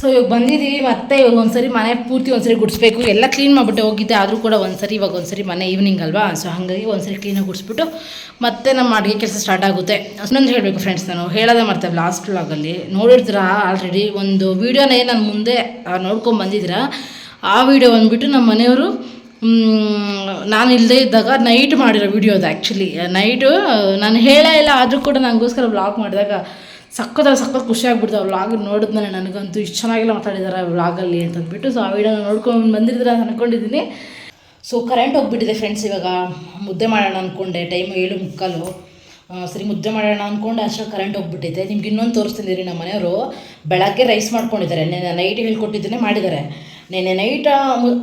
ಸೊ ಇವಾಗ ಬಂದಿದ್ದೀವಿ, ಮತ್ತೆ ಇವಾಗ ಒಂದ್ಸರಿ ಮನೆ ಪೂರ್ತಿ ಒಂದ್ಸರಿ ಗುಡಿಸ್ಬೇಕು. ಎಲ್ಲ ಕ್ಲೀನ್ ಮಾಡಿಬಿಟ್ಟು ಹೋಗಿದ್ದೆ, ಆದರೂ ಕೂಡ ಒಂದ್ಸರಿ ಇವಾಗ ಒಂದ್ಸರಿ ಮನೆ ಈವ್ನಿಂಗ್ ಅಲ್ವಾ? ಸೊ ಹಾಗಾಗಿ ಒಂದ್ಸರಿ ಕ್ಲೀನಾಗಿ ಗುಡಿಸ್ಬಿಟ್ಟು ಮತ್ತೆ ನಮ್ಮ ಅಡುಗೆ ಕೆಲಸ ಸ್ಟಾರ್ಟ್ ಆಗುತ್ತೆ. ಇನ್ನೊಂದು ಹೇಳಬೇಕು ಫ್ರೆಂಡ್ಸ್ ನಾನು ಹೇಳೋದೇ ಮಾಡ್ತೇವೆ ಲಾಸ್ಟ್ ವ್ಲಾಗಲ್ಲಿ ನೋಡಿರ್ತೀರಾ ಆಲ್ರೆಡಿ ಒಂದು ವೀಡಿಯೋನೇ ನಾನು ಮುಂದೆ ನೋಡ್ಕೊಂಡು ಆ ವಿಡಿಯೋ ಬಂದುಬಿಟ್ಟು ನಮ್ಮ ಮನೆಯವರು ನಾನು ಇಲ್ಲದೇ ಇದ್ದಾಗ ನೈಟ್ ಮಾಡಿರೋ ವಿಡಿಯೋ ಅದು ಆ್ಯಕ್ಚುಲಿ ನೈಟು ನಾನು ಹೇಳೇ ಇಲ್ಲ, ಆದರೂ ಕೂಡ ನನಗೋಸ್ಕರ ಬ್ಲಾಗ್ ಮಾಡಿದಾಗ ಸಕ್ಕತ್ತಾಗಿ ಸಖತ್ ಖುಷಿ ಆ ವ್ಲಾಗ್ ನೋಡಿದ್ಮೇಲೆ ನನಗಂತೂ ಇಷ್ಟು ಚೆನ್ನಾಗಿಲ್ಲ ಮಾತಾಡಿದ್ದಾರೆ ವ್ಲಾಗಲ್ಲಿ ಅಂತಂದ್ಬಿಟ್ಟು. ಸೊ ಆ ವಿಡಿಯೋನ ನೋಡ್ಕೊಂಡು ಬಂದಿದ್ರೆ ಅಂತ ಅಂದ್ಕೊಂಡಿದ್ದೀನಿ ಸೊ ಕರೆಂಟ್ ಹೋಗ್ಬಿಟ್ಟಿದೆ ಫ್ರೆಂಡ್ಸ್ ಇವಾಗ. ಮುದ್ದೆ ಮಾಡೋಣ ಅಂದ್ಕೊಂಡೆ ಟೈಮ್ ಏಳು ಮುಕ್ಕಾಲು. ಸರಿ, ಮುದ್ದೆ ಮಾಡೋಣ ಅಂದ್ಕೊಂಡು ಅಷ್ಟರಲ್ಲಿ ಕರೆಂಟ್ ಹೋಗ್ಬಿಟ್ಟಿದೆ. ನಿಮ್ಗೆ ಇನ್ನೊಂದು ತೋರಿಸ್ತೀನಿ ರೀ ನಮ್ಮ ಮನೆಯವರು ಬೆಳಗ್ಗೆ ರೈಸ್ ಮಾಡ್ಕೊಂಡಿದ್ದಾರೆ. ನೆನೆ ನೈಟ್ ಹೇಳ್ಕೊಟ್ಟಿದ್ದೇನೆ ಮಾಡಿದ್ದಾರೆ. ನೆನೆ ನೈಟ್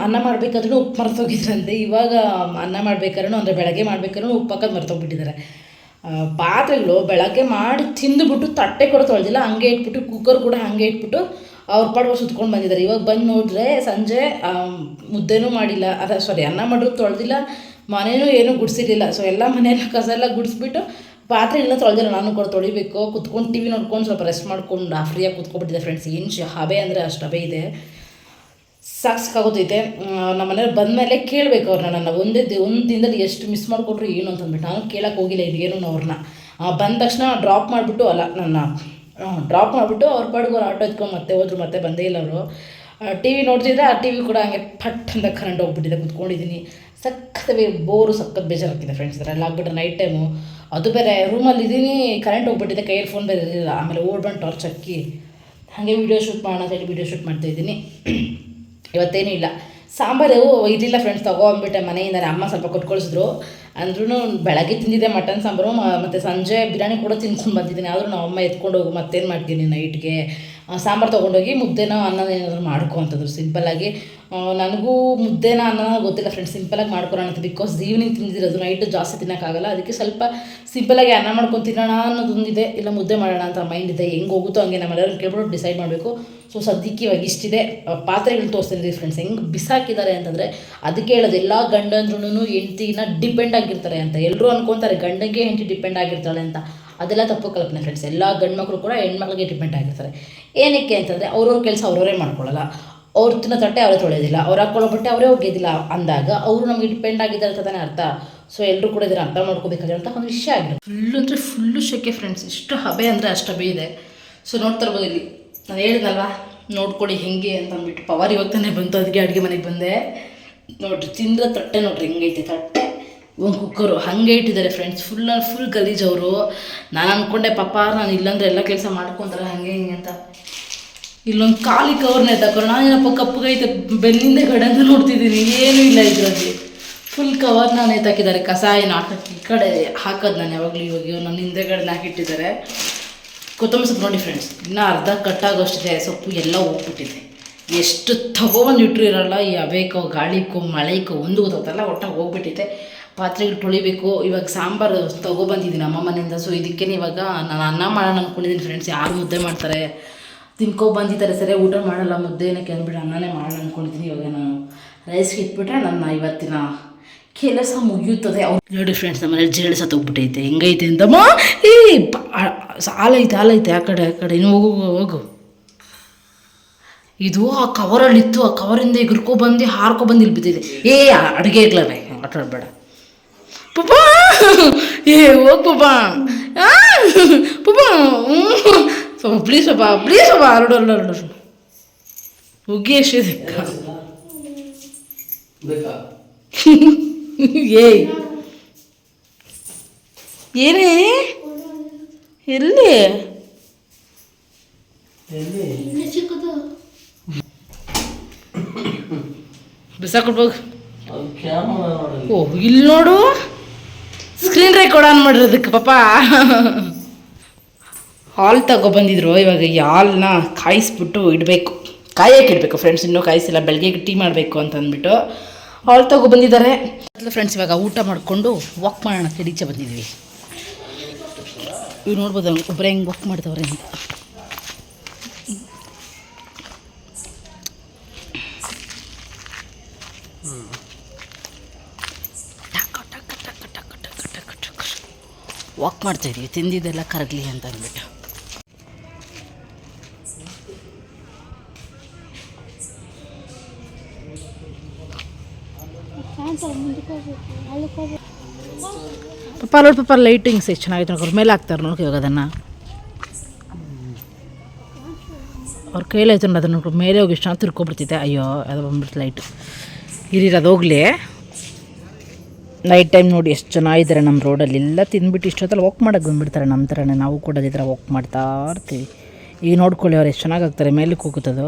ಅನ್ನ ಮಾಡಬೇಕಾದ್ರೂ ಉಪ್ಪು ಮರ್ತೋಗಿದ್ರಂತೆ. ಇವಾಗ ಅನ್ನ ಮಾಡ್ಬೇಕಾದ್ರೂ, ಅಂದರೆ ಬೆಳಗ್ಗೆ ಮಾಡ್ಬೇಕಾದ್ರೂ ಉಪ್ಪು ಹಾಕೋದು ಮರ್ತೋಗ್ಬಿಟ್ಟಿದ್ದಾರೆ. ಪಾತ್ರೆಗಳು ಬೆಳಗ್ಗೆ ಮಾಡಿ ತಿಂದುಬಿಟ್ಟು ತಟ್ಟೆ ಕೂಡ ತೊಳೆದಿಲ್ಲ, ಹಂಗೆ ಇಟ್ಬಿಟ್ಟು ಕುಕ್ಕರ್ ಕೂಡ ಹಾಗೆ ಇಟ್ಬಿಟ್ಟು ಅವ್ರ ಪಾಡುವ ಸುತ್ಕೊಂಡು ಬಂದಿದ್ದಾರೆ ಇವಾಗ ಬಂದು ನೋಡಿದ್ರೆ ಸಂಜೆ ಮುದ್ದೆನೂ ಮಾಡಿಲ್ಲ. ಅದ ಸಾರಿ ಅನ್ನ ಮಾಡಿದ್ರು ತೊಳೆದಿಲ್ಲ, ಮನೇನೂ ಏನೂ ಗುಡಿಸಿರ್ಲಿಲ್ಲ. ಸೊ ಎಲ್ಲ ಮನೆಯೆಲ್ಲ ಕಸ ಎಲ್ಲ ಗುಡಿಸ್ಬಿಟ್ಟು ಪಾತ್ರೆ ಎಲ್ಲ ತೊಳೆದಿಲ್ಲ. ನಾನು ಕೂಡ, ತೊಳಿಬೇಕು. ಕುತ್ಕೊಂಡು ಟಿ ವಿ ನೋಡ್ಕೊಂಡು ಸ್ವಲ್ಪ ರೆಸ್ಟ್ ಮಾಡ್ಕೊಂಡು ಫ್ರೀಯಾಗಿ ಕುತ್ಕೊಬಿಟ್ಟಿದೆ ಫ್ರೆಂಡ್ಸ್ ಏನು ಹಬೆ ಅಂದರೆ ಅಷ್ಟು ಹಬೆ ಇದೆ. ಸಾಕು ಸಾಕಾಗೋತೈತೆ ನಮ್ಮ ಮನೇಲಿ ಬಂದಮೇಲೆ ಕೇಳಬೇಕು ಅವ್ರನ್ನ ನನ್ನ ಒಂದೇ ದಿ, ಒಂದು ದಿನದಲ್ಲಿ ಎಷ್ಟು ಮಿಸ್ ಮಾಡಿಕೊಟ್ರು ಏನು ಅಂತಂದ್ಬಿಟ್ಟು ನಾನು ಕೇಳಕ್ಕೆ ಹೋಗಿಲ್ಲ ಏನು ಅವ್ರನ್ನ. ಬಂದ ತಕ್ಷಣ ಡ್ರಾಪ್ ಮಾಡಿಬಿಟ್ಟು ಅಲ್ಲ ನನ್ನ ಡ್ರಾಪ್ ಮಾಡಿಬಿಟ್ಟು ಅವ್ರ ಪಾಡಿಗೆ ಆಟೋ ಎತ್ಕೊಂಡು ಮತ್ತೆ ಹೋದ್ರು, ಮತ್ತೆ ಬಂದೇ ಇಲ್ಲ ಅವರು. ಟಿ ವಿ ನೋಡ್ತಿದ್ರೆ ಆ ಟಿ ವಿ ಕೂಡ ಹಂಗೆ ಪಟ್ ಅಂತ ಕರೆಂಟ್ ಹೋಗ್ಬಿಟ್ಟಿದೆ, ಕುತ್ಕೊಂಡಿದ್ದೀನಿ. ಸಖತ್ ಬೋರು ಸಖತ್ ಬೇಜಾರಾಗ್ತಿದೆ ಫ್ರೆಂಡ್ಸ್ ಇದೆಲ್ಲ ಆಗ್ಬಿಟ್ರೆ ನೈಟ್ ಟೈಮು ಅದು ಬೇರೆ ರೂಮಲ್ಲಿ ಇದ್ದೀನಿ ಕರೆಂಟ್ ಹೋಗ್ಬಿಟ್ಟಿದೆ, ಕೈಯಲ್ಲಿ ಫೋನ್ ಬೇರೆ ಇರಲಿಲ್ಲ. ಆಮೇಲೆ ಓಡ್ಬಂದು ಟಾರ್ಚ್ ಹಾಕಿ. ಹಾಗೆ ವೀಡಿಯೋ ಶೂಟ್ ಮಾಡೋಣ ಅಂತ ಹೇಳಿ ವೀಡಿಯೋ ಶೂಟ್ ಮಾಡ್ತಾಯಿದ್ದೀನಿ ಇವತ್ತೇನೂ ಇಲ್ಲ ಸಾಂಬಾರು ಇರಲಿಲ್ಲ ಫ್ರೆಂಡ್ಸ್ ತಗೋ ಅಂದ್ಬಿಟ್ಟೆ ಮನೆಯಿಂದ ಅಮ್ಮ ಸ್ವಲ್ಪ ಕೊಟ್ಟು ಕಳಿಸಿದ್ರು ಅಂದ್ರೂ ಬೆಳಗ್ಗೆ ತಿಂದಿದ್ದೆ ಮಟನ್ ಸಾಂಬಾರು ಮತ್ತು ಸಂಜೆ ಬಿರಿಯಾನಿ ಕೂಡ ತಿನ್ಕೊಂಡು ಬಂದಿದ್ದೀನಿ. ಆದರೂ ನಾವು ಅಮ್ಮ ಎತ್ಕೊಂಡು ಹೋಗು ಮತ್ತೇನು ಮಾಡ್ತೀನಿ ನೈಟ್ಗೆ ಸಾಂಬಾರು ತೊಗೊಂಡೋಗಿ ಮುದ್ದೆನೋ ಅನ್ನನ ಏನಾದರೂ ಮಾಡ್ಕೊ ಅಂತಂದ್ರು ಸಿಂಪಲ್ಲಾಗಿ ನನಗೂ ಮುದ್ದೆನ ಅನ್ನ ಗೊತ್ತಿಲ್ಲ ಫ್ರೆಂಡ್ಸ್ ಸಿಂಪಲಾಗಿ ಮಾಡ್ಕೊಳೋಣ ಅಂತ. ಬಿಕಾಸ್ ಈವ್ನಿಂಗ್ ತಿಂದಿರೋದು ನೈಟ್ ಜಾಸ್ತಿ ತಿನ್ನೋಕ್ಕಾಗಲ್ಲ. ಅದಕ್ಕೆ ಸ್ವಲ್ಪ ಸಿಂಪಲಾಗಿ ಅನ್ನ ಮಾಡ್ಕೊಂಡು ತಿನ್ನೋಣ ಅನ್ನೋದೊಂದಿದೆ. ಇಲ್ಲ ಮುದ್ದೆ ಮಾಡೋಣ ಅಂತ ಮೈಂಡ್ ಇದೆ. ಹೆಂಗೆ ಹೋಗುತ್ತೋ ಹಂಗೆ ನಮ್ಮ ಮನೆಯವ್ರನ್ನ ಕೇಳ್ಬಿಟ್ಟು ಡಿಸೈಡ್ ಮಾಡಬೇಕು. ಸೊ ಸದ್ಯಕ್ಕೆ ಇವಾಗ ಇಷ್ಟಿದೆ. ಪಾತ್ರೆಗಳು ತೋರಿಸ್ತಿದ್ದೀವಿ ಫ್ರೆಂಡ್ಸ್ ಹೆಂಗೆ ಬಿಸಾಕಿದ್ದಾರೆ ಅಂತಂದರೆ ಅದಕ್ಕೆ ಹೇಳೋದು, ಎಲ್ಲ ಗಂಡಂದ್ರೂ ಹೆಂಡ್ತಿನ ಡಿಪೆಂಡ್ ಆಗಿರ್ತಾರೆ ಅಂತ. ಎಲ್ಲರೂ ಅನ್ಕೊತಾರೆ, ಗಂಡಂಗೆ ಹೆಂಡತಿ ಡಿಪೆಂಡ್ ಆಗಿರ್ತಾಳೆ ಅಂತ. ಅದೆಲ್ಲ ತಪ್ಪು ಕಲ್ಪನೆ ಫ್ರೆಂಡ್ಸ್ ಎಲ್ಲ ಗಂಡು ಮಕ್ಕಳು ಕೂಡ ಹೆಣ್ಮಕ್ಳಿಗೆ ಡಿಪೆಂಡ್ ಆಗಿರ್ತಾರೆ. ಏನಕ್ಕೆ ಅಂತಂದರೆ ಅವ್ರವ್ರ ಕೆಲಸ ಅವ್ರವರೇ ಮಾಡ್ಕೊಳ್ಳಲ್ಲ ಅವ್ರ ತಿನ್ನೋ ತಟ್ಟೆ ಅವರೇ ತೊಳೆಯೋದಿಲ್ಲ. ಅವ್ರು ಹಾಕೊಳ್ಳೋ ಬಟ್ಟೆ ಅವರೇ ಹೋಗಿದ್ದಿಲ್ಲ ಅಂದಾಗ ಅವರು ನಮಗೆ ಡಿಪೆಂಡ್ ಆಗಿದ್ದಾರೆ ಅಂತ ತಾನೇ ಅರ್ಥ. ಸೊ ಎಲ್ಲರೂ ಕೂಡ ಇದನ್ನು ಅರ್ಥ ಮಾಡ್ಕೋಬೇಕಾಗಿರೋಂಥ ಒಂದು ವಿಷಯ ಆಗಿದೆ ಫುಲ್ಲು ಅಂದರೆ ಫುಲ್ಲು ಶೆಕೆ ಫ್ರೆಂಡ್ಸ್ ಇಷ್ಟು ಹಬೆ ಅಂದರೆ ಅಷ್ಟು ಹಬೆ ಇದೆ. ಸೊ ನೋಡ್ತಾ ಇರ್ಬೋದು ಇಲ್ಲಿ. ನಾನು ಹೇಳ್ದಲ್ವ ನೋಡ್ಕೊಳ್ಳಿ ಹೆಂಗೆ ಅಂತ ಅಂದ್ಬಿಟ್ಟು ಪವರ್ ಇವಾಗ ತಾನೇ ಬಂತು ಅದಕ್ಕೆ ಅಡುಗೆ ಮನೆಗೆ ಬಂದೆ. ನೋಡ್ರಿ, ತಿಂದ್ರೆ ತಟ್ಟೆ ನೋಡ್ರಿ ಹೆಂಗೈತೆ ತಟ್ಟೆ. ಒಂದು ಕುಕ್ಕರು, ಹಾಗೆ ಇಟ್ಟಿದ್ದಾರೆ ಫ್ರೆಂಡ್ಸ್ ಫುಲ್ ಫುಲ್ ಗಲೀಜ್ ಅವರು. ನಾನು ಅಂದ್ಕೊಂಡೆ ಪಾಪ ನಾನು ಇಲ್ಲಾಂದ್ರೆ ಎಲ್ಲ ಕೆಲಸ ಮಾಡ್ಕೊತಾರೆ, ಹಾಗೆ ಹಿಂಗೆ ಅಂತ. ಇಲ್ಲೊಂದು ಖಾಲಿ ಕವರ್ನ ನಾನು ನಾನೇನಪ್ಪ, ಕಪ್ಪಗೈತೆ, ಬೆನ್ನಿಂದ ಅಂತ ನೋಡ್ತಿದ್ದೀನಿ, ಏನೂ ಇಲ್ಲ ಇದರಲ್ಲಿ. ಫುಲ್ ಕವರ್ ನಾನು ಎತ್ತಾಕಿದ್ದಾರೆ ಕಸ ಏನು ಹಾಕಿ ಈ ಕಡೆ ಹಾಕೋದು ನಾನು ಯಾವಾಗಲೂ ಇವಾಗ ನನ್ನ ಹಿಂದೆಗಡೆ ಹಾಕಿಟ್ಟಿದ್ದಾರೆ. ಕೊತ್ತಂಬರಿ ಸೊಪ್ಪು ನೋಡಿ ಫ್ರೆಂಡ್ಸ್ ಇನ್ನೂ ಅರ್ಧ ಕಟ್ಟಾಗೋಷ್ಟಿದೆ ಸೊಪ್ಪು ಎಲ್ಲ ಹೋಗ್ಬಿಟ್ಟಿದೆ. ಎಷ್ಟು ತಗೊಬಂದು ಇಟ್ಟಿರಲ್ಲ, ಈ ಅಬೇಕೋ, ಗಾಳಿಕೋ, ಮಳೆಕೋ, ಒಂದು ಗೊತ್ತಲ್ಲ ಒಟ್ಟಾಗಿ ಹೋಗ್ಬಿಟ್ಟಿದೆ. ಪಾತ್ರೆಗಳು ತೊಳಿಬೇಕು. ಇವಾಗ ಸಾಂಬಾರು ತೊಗೊಬಂದಿದ್ದೀನಿ ಅಮ್ಮ ಮನೆಯಿಂದ. ಸೊ ಇದಕ್ಕೆ ಇವಾಗ ನಾನು ಅನ್ನ ಮಾಡೋಣ ಅಂದ್ಕೊಂಡಿದ್ದೀನಿ ಫ್ರೆಂಡ್ಸ್ ಯಾರು ಮುದ್ದೆ ಮಾಡ್ತಾರೆ? ತಿನ್ಕೊ, ಬಂದಿದ್ದಾರೆ ಸರಿ, ಊಟ ಮಾಡಲ್ಲ, ಮುದ್ದೆ ಏನಕ್ಕೆ ಅಂದ್ಬಿಟ್ಟು ಅನ್ನನೇ ಮಾಡೋಣ ಅಂದ್ಕೊಂಡಿದ್ದೀನಿ ಇವಾಗ ನಾನು ರೈಸ್ಗೆ ಇಟ್ಬಿಟ್ರೆ ನನ್ನ ಇವತ್ತಿನ ಕೆಲಸ ಮುಗಿಯುತ್ತದೆ. ಅವ್ರು ನೋಡಿ ಫ್ರೆಂಡ್ಸ್ ನಮ್ಮ ಮನೇಲಿ ಜೇಳು ಸತ್ತೋಗ್ಬಿಟ್ಟೈತೆ ಹೆಂಗೈತೆ ಅಂತಮ್ಮ? ಏ ಸಾಲೈತೆ ಆಲೈತೆ ಆ ಕಡೆ ಆ ಕಡೆ. ಇನ್ನು ಹೋಗು ಹೋಗು ಇದು ಆ ಕವರಲ್ಲಿತ್ತು ಆ ಕವರಿಂದ ಇಗ್ರಿಕೊ ಬಂದು ಹಾರ್ಕೊ ಬಂದು ಇಲ್ಲಿ ಬಿದ್ದಿದೆ ಏ ಅಡುಗೆ ಇರ್ಲವೆ ಆಟ ಆಡಬೇಡ. ಪಪ್ಪ! ಏ ಹೋಗ್ ಪಪ್ಪ. ಆ, ಪಪ್ಪ. ಪ್ಲೀಸ್ ಪಪ್ಪ ಪ್ಲೀಸ್ ಪಪ್ಪ. ಹರಡು ಹರಡು ಹರಡು ಉಗ್ಗಿ ಎಷ್ಟಿದೆ ಬೇಕಾ? ಏಯ್ ಏನೇ? ಎಲ್ಲಿ? ನೋಡಲಿ ಓ ಇಲ್ಲಿ ನೋಡು. ಸ್ಕ್ರೀನ್ ರೆಕಾರ್ಡ್ ಆನ್ ಮಾಡಿರೋದಕ್ಕೆ ಪಾಪ. ಹಾಲು ತಗೊಬಂದಿದ್ರು ಇವಾಗ ಈ ಹಾಲನ್ನ ಕಾಯಿಸ್ಬಿಟ್ಟು ಇಡಬೇಕು. ಕಾಯಕ್ಕೆ ಇಡಬೇಕು ಫ್ರೆಂಡ್ಸ್ ಇನ್ನೂ ಕಾಯಿಸಿಲ್ಲ. ಬೆಳಗ್ಗೆ ಟೀ ಮಾಡಬೇಕು ಅಂತ ಅಂದ್ಬಿಟ್ಟು ಹಾಲು ತಗೊಬಂದಿದ್ದಾರೆ ಫ್ರೆಂಡ್ಸ್ ಇವಾಗ ಊಟ ಮಾಡಿಕೊಂಡು ವಾಕ್ ಮಾಡೋಣ ಈಚೆ ಬಂದಿದ್ವಿ ಇವ್ರು ನೋಡ್ಬೋದು ಒಬ್ಬರೇ ಹೆಂಗೆ ವಾಕ್ ಮಾಡ್ತವ್ರೆ ಅಂತ ವಾಕ್ ಮಾಡ್ತಾ ಇದೀವಿ ತಿಂದಿದ್ದೆಲ್ಲ ಕರಗಲಿ ಅಂತ ಅಂದ್ಬಿಟ್ಟು ಪಾಪ ಪೇಪರ್ ಪಾಪ ಲೈಟಿಂಗ್ಸ್ ಎಷ್ಟು ಚೆನ್ನಾಗಿತ್ತು ನೋಡ್ರಿ ಮೇಲೆ ಹಾಕ್ತಾರೆ ನೋಡಿ ಇವಾಗ ಅದನ್ನು. ಅವ್ರ ಕೈಲಿ ಆಯ್ತು ಅದನ್ನು ನೋಡ್ಕೊಂಡು ಮೇಲೆ ಹೋಗಿ ಎಷ್ಟು ತಿರ್ಕೊಬಿಡ್ತಿದ್ದೆ ಅಯ್ಯೋ, ಅದು ಬಂದ್ಬಿಡ್ತು ಲೈಟ್. ಇರೀರಿ ಅದು ಹೋಗಲಿ. ನೈಟ್ ಟೈಮ್ ನೋಡಿ ಎಷ್ಟು ಚೆನ್ನಾಗಿದ್ದಾರೆ ನಮ್ಮ ರೋಡಲ್ಲಿ ಎಲ್ಲ ತಿಂದ್ಬಿಟ್ಟು ಇಷ್ಟೊತ್ತಲ್ಲಿ ವಾಕ್ ಮಾಡೋಕ್ಕೆ ಬಂದ್ಬಿಡ್ತಾರೆ ನಮ್ಮ ಥರನೇ ನಾವು ಕೂಡ ಅದೇ ವಾಕ್ ಮಾಡ್ತಾ ಇರ್ತೀವಿ. ಈಗ ನೋಡ್ಕೊಳ್ಳಿ ಅವ್ರು ಎಷ್ಟು ಚೆನ್ನಾಗಿ ಆಗ್ತಾರೆ ಮೇಲಕ್ಕೆ ಹೋಗುತ್ತದು.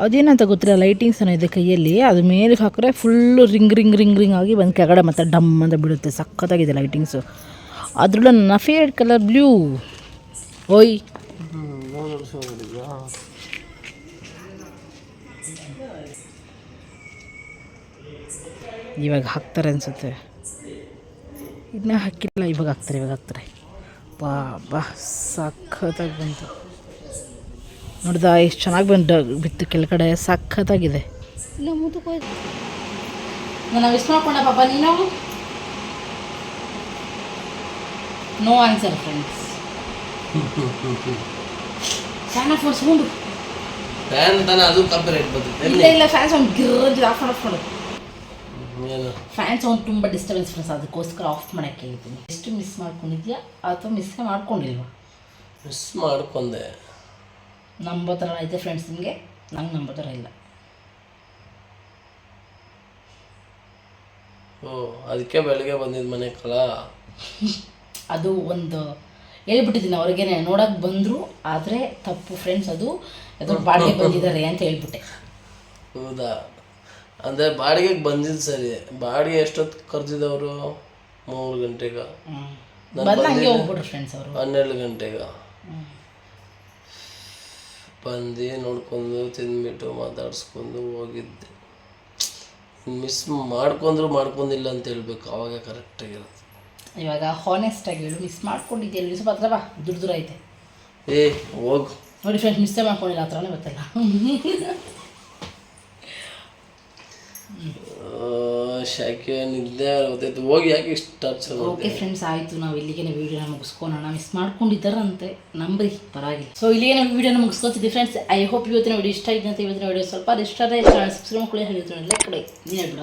ಅದೇನಂತ ಗೊತ್ತಿಲ್ಲ ಲೈಟಿಂಗ್ಸ್ ಏನೋ ಇದೆ ಕೈಯಲ್ಲಿ ಅದು ಮೇಲೆ ಹಾಕಿದ್ರೆ full ring ring ring ring ಆಗಿ ಬಂದು ಕೆಳಗಡೆ ಮತ್ತೆ ಡಮ್ ಅಂತ ಬೀಳುತ್ತೆ ಸಖತ್ತಾಗಿದೆ ಲೈಟಿಂಗ್ಸು ಅದರಲ್ಲೂ ನನ್ನ ಫೇವ್ರೇಟ್ ಕಲರ್ ಬ್ಲೂ ಓಯ್. ಇವಾಗ ಹಾಕ್ತಾರೆ ಅನಿಸುತ್ತೆ. ಇನ್ನೂ ಹಾಕಿಲ್ಲ, ಇವಾಗ ಹಾಕ್ತಾರೆ ಇವಾಗ ಹಾಕ್ತಾರೆ. ಬಾ ಬಾ ಸಖತ್ತಾಗಿ ಬಂತು. ನೋಡ್ದ ಎಷ್ಟು ಚೆನ್ನಾಗಿ ಬಂದು ಬಿತ್ತು ಕೆಳಗಡೆ ಸಖತ್ತಾಗಿದೆ. ನಾನು ಮಿಸ್ ಮಾಡ್ಕೊಂಡ ಪಾಪ ನೀನು no answer friends fan off ಮಾಡಿಸ್ಕೊಂಡು ಫ್ಯಾನ್ ತಾನೆ ಅದು ಕಾಪಿ ಬರ್ತೈತೆ ಇಲ್ಲ ಇಲ್ಲ ಫ್ಯಾನ್ ಸೌಂಡ್ ಗಿರ್ ಆಫ್ ಮಾಡ್ಕೊಂಡು ಏನು? ಫ್ಯಾನ್ ಸೌಂಡ್ ತುಂಬ ಡಿಸ್ಟರ್ಬೆನ್ಸ್ ಫ್ರೆಂಡ್ಸ್ ಅದಕ್ಕೋಸ್ಕರ ಆಫ್ ಮಾಡೋಕ್ಕೆ ಹೇಳ್ತೀನಿ. ಎಷ್ಟು ಮಿಸ್ ಮಾಡ್ಕೊಂಡಿದ್ಯಾ? ಅಥವಾ ಮಿಸ್ಸೇ ಮಾಡ್ಕೊಂಡಿಲ್ವಾ? ಮಿಸ್ ಮಾಡ್ಕೊಂಡೆ. ನಂಬೋ ಥರ ಐತೆ ಫ್ರೆಂಡ್ಸ್ ನಿಮಗೆ? ನಂಗೆ ನಂಬೋ ಥರ ಇಲ್ಲ. ಓ ಅದಕ್ಕೆ ಬೆಳಗ್ಗೆ ಬಂದಿದ್ದು ಮನೆ ಕಲ? ಅದು ಒಂದು ಹೇಳ್ಬಿಟ್ಟಿದ್ದೀನಿ ಅವ್ರಿಗೇನೆ ನೋಡೋಕೆ ಬಂದರು ಆದರೆ ತಪ್ಪು ಫ್ರೆಂಡ್ಸ್ ಅದು. ಅದ್ರ ಬಾಡಿಗೆ ಬಂದಿದ್ದಾರೆ ಅಂತ ಹೇಳ್ಬಿಟ್ಟೆ. ಹೌದಾ? ಅಂದರೆ ಬಾಡಿಗೆಗೆ ಬಂದಿದ್ದು ಸರಿ. ಬಾಡಿಗೆ ಎಷ್ಟೊತ್ತು ಕರ್ದಿದ್ದವರು ಮೂರು ಗಂಟೆಗೆ? ಬಂದು ಹಂಗೆ ಹೋಗ್ಬಿಟ್ರು ಫ್ರೆಂಡ್ಸ್ ಅವರು. ಹನ್ನೆರಡು ಗಂಟೆಗೆ? ಬಂದು ನೋಡ್ಕೊಂಡು ತಿಂದ್ಬಿಟ್ಟು ಮಾತಾಡಿಸ್ಕೊಂಡು ಹೋಗಿದ್ದೆ. ಮಿಸ್ ಮಾಡ್ಕೊಂಡ್ರು ಮಾಡ್ಕೊಂಡಿಲ್ಲ ಅಂತ ಹೇಳ್ಬೇಕು ಅವಾಗ ಕರೆಕ್ಟಾಗಿರುತ್ತೆ ಇವಾಗ ಹಾನೆಸ್ಟಾಗಿ ಹೇಳು ಮಿಸ್ ಮಾಡ್ಕೊಂಡಿದ್ದೆ ಸ್ವಲ್ಪ ಹತ್ರ ಬಾ ದೂರ ಐತೆ. ಏ ಹೋಗು. ನೋಡಿ ಫ್ರೆಂಡ್ಸ್ ಮಿಸ್ಸೇ ಮಾಡ್ಕೊಂಡಿಲ್ಲ ಆ ಥರನೇ ಗೊತ್ತಲ್ಲ. ಶಾಖೆ ನಿದ್ದೆ ಗೊತ್ತಾಯ್ತು ಹೋಗಿ ಯಾಕೆ ಇಷ್ಟು ಟಾರ್ಚರ್ ಓಕೆ ಫ್ರೆಂಡ್ಸ್ ಆಯಿತು. ನಾವು ಇಲ್ಲಿಗೆ ವೀಡಿಯೋನ ಮುಗಿಸ್ಕೊಳೋಣ. ಮಿಸ್ ಮಾಡ್ಕೊಂಡಿದ್ದಾರಂತೆ. ನಂಬ್ರಿ ಪರವಾಗಿಲ್ಲ. ಸೊ ಇಲ್ಲಿಗೆ ನಾವು ವಿಡಿಯೋ ಮುಗಿಸ್ಕೊತಿದ್ವಿ ಫ್ರೆಂಡ್ಸ್ ಐ ಹೋಪ್ ಇವತ್ತಿನ ವಿಡಿಯೋ ಇಷ್ಟ ಆಗಿದೆ ಅಂತ ಇವತ್ತಿನ ವಿಡಿಯೋ ಸ್ವಲ್ಪ ಇಷ್ಟ ಆದರೆ ಚಾನಲ್ ಸಬ್ಸ್ಕ್ರೈಬ್ ಮಾಡ್ಕೊಳ್ಳಿ. ಹೇಳಿದ್ರು ಲೈಕ್ ಕೊಡಿ. ನೀನು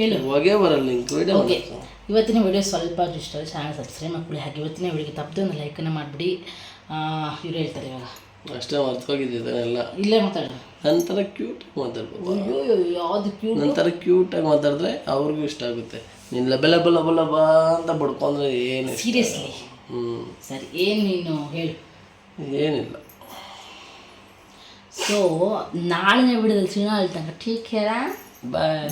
ಹೇಳು. ಹೋಗೇ ಬರಲ್ಲ ನಿಂಗೆ ವಿಡಿಯೋ ಓಕೆ ಇವತ್ತಿನ ವಿಡಿಯೋ ಸ್ವಲ್ಪ ಇಷ್ಟ ಚಾನಲ್ ಸಬ್ಸ್ಕ್ರೈಬ್ ಮಾಡ್ಕೊಳ್ಳಿ. ಹಾಗೆ ಇವತ್ತಿನ ವಿಡಿಯೋಗೆ ತಪ್ಪದೆ ಒಂದು ಲೈಕನ್ನು ಮಾಡಿಬಿಡಿ. ಇವ್ರು ಹೇಳ್ತಾರೆ ಇವಾಗ. ಅಷ್ಟೇ ಮರ್ತೋಗಿದ್ದೆಲ್ಲ ಇಲ್ಲೇ ಮಾತಾಡ ನಂತರ ಕ್ಯೂಟ್ ಮಾತಾಡ್ಬೇಕು ಅಯ್ಯೋ ಯಾವುದು ಕ್ಯೂ ನಂತರ ಕ್ಯೂಟಾಗಿ ಮಾತಾಡಿದ್ರೆ ಅವ್ರಿಗೂ ಇಷ್ಟ ಆಗುತ್ತೆ. ನೀನು ಲಬೆ ಲಬ ಲಬ ಲಬ ಅಂತ ಬಡ್ಕೊಂಡ್ರೆ ಏನು ಸೀರಿಯಸ್ಲಿ ಹ್ಞೂ ಸರಿ ಏನು ನೀನು ಹೇಳು. ಏನಿಲ್ಲ. ಸೊ ನಾಳಿನ ವಿಡಿಯೋದಲ್ಲಿ ಸಿಗೋಣ ಠೀಕ್ ಟೀಕ್ ಕೇರ ಬಾಯ್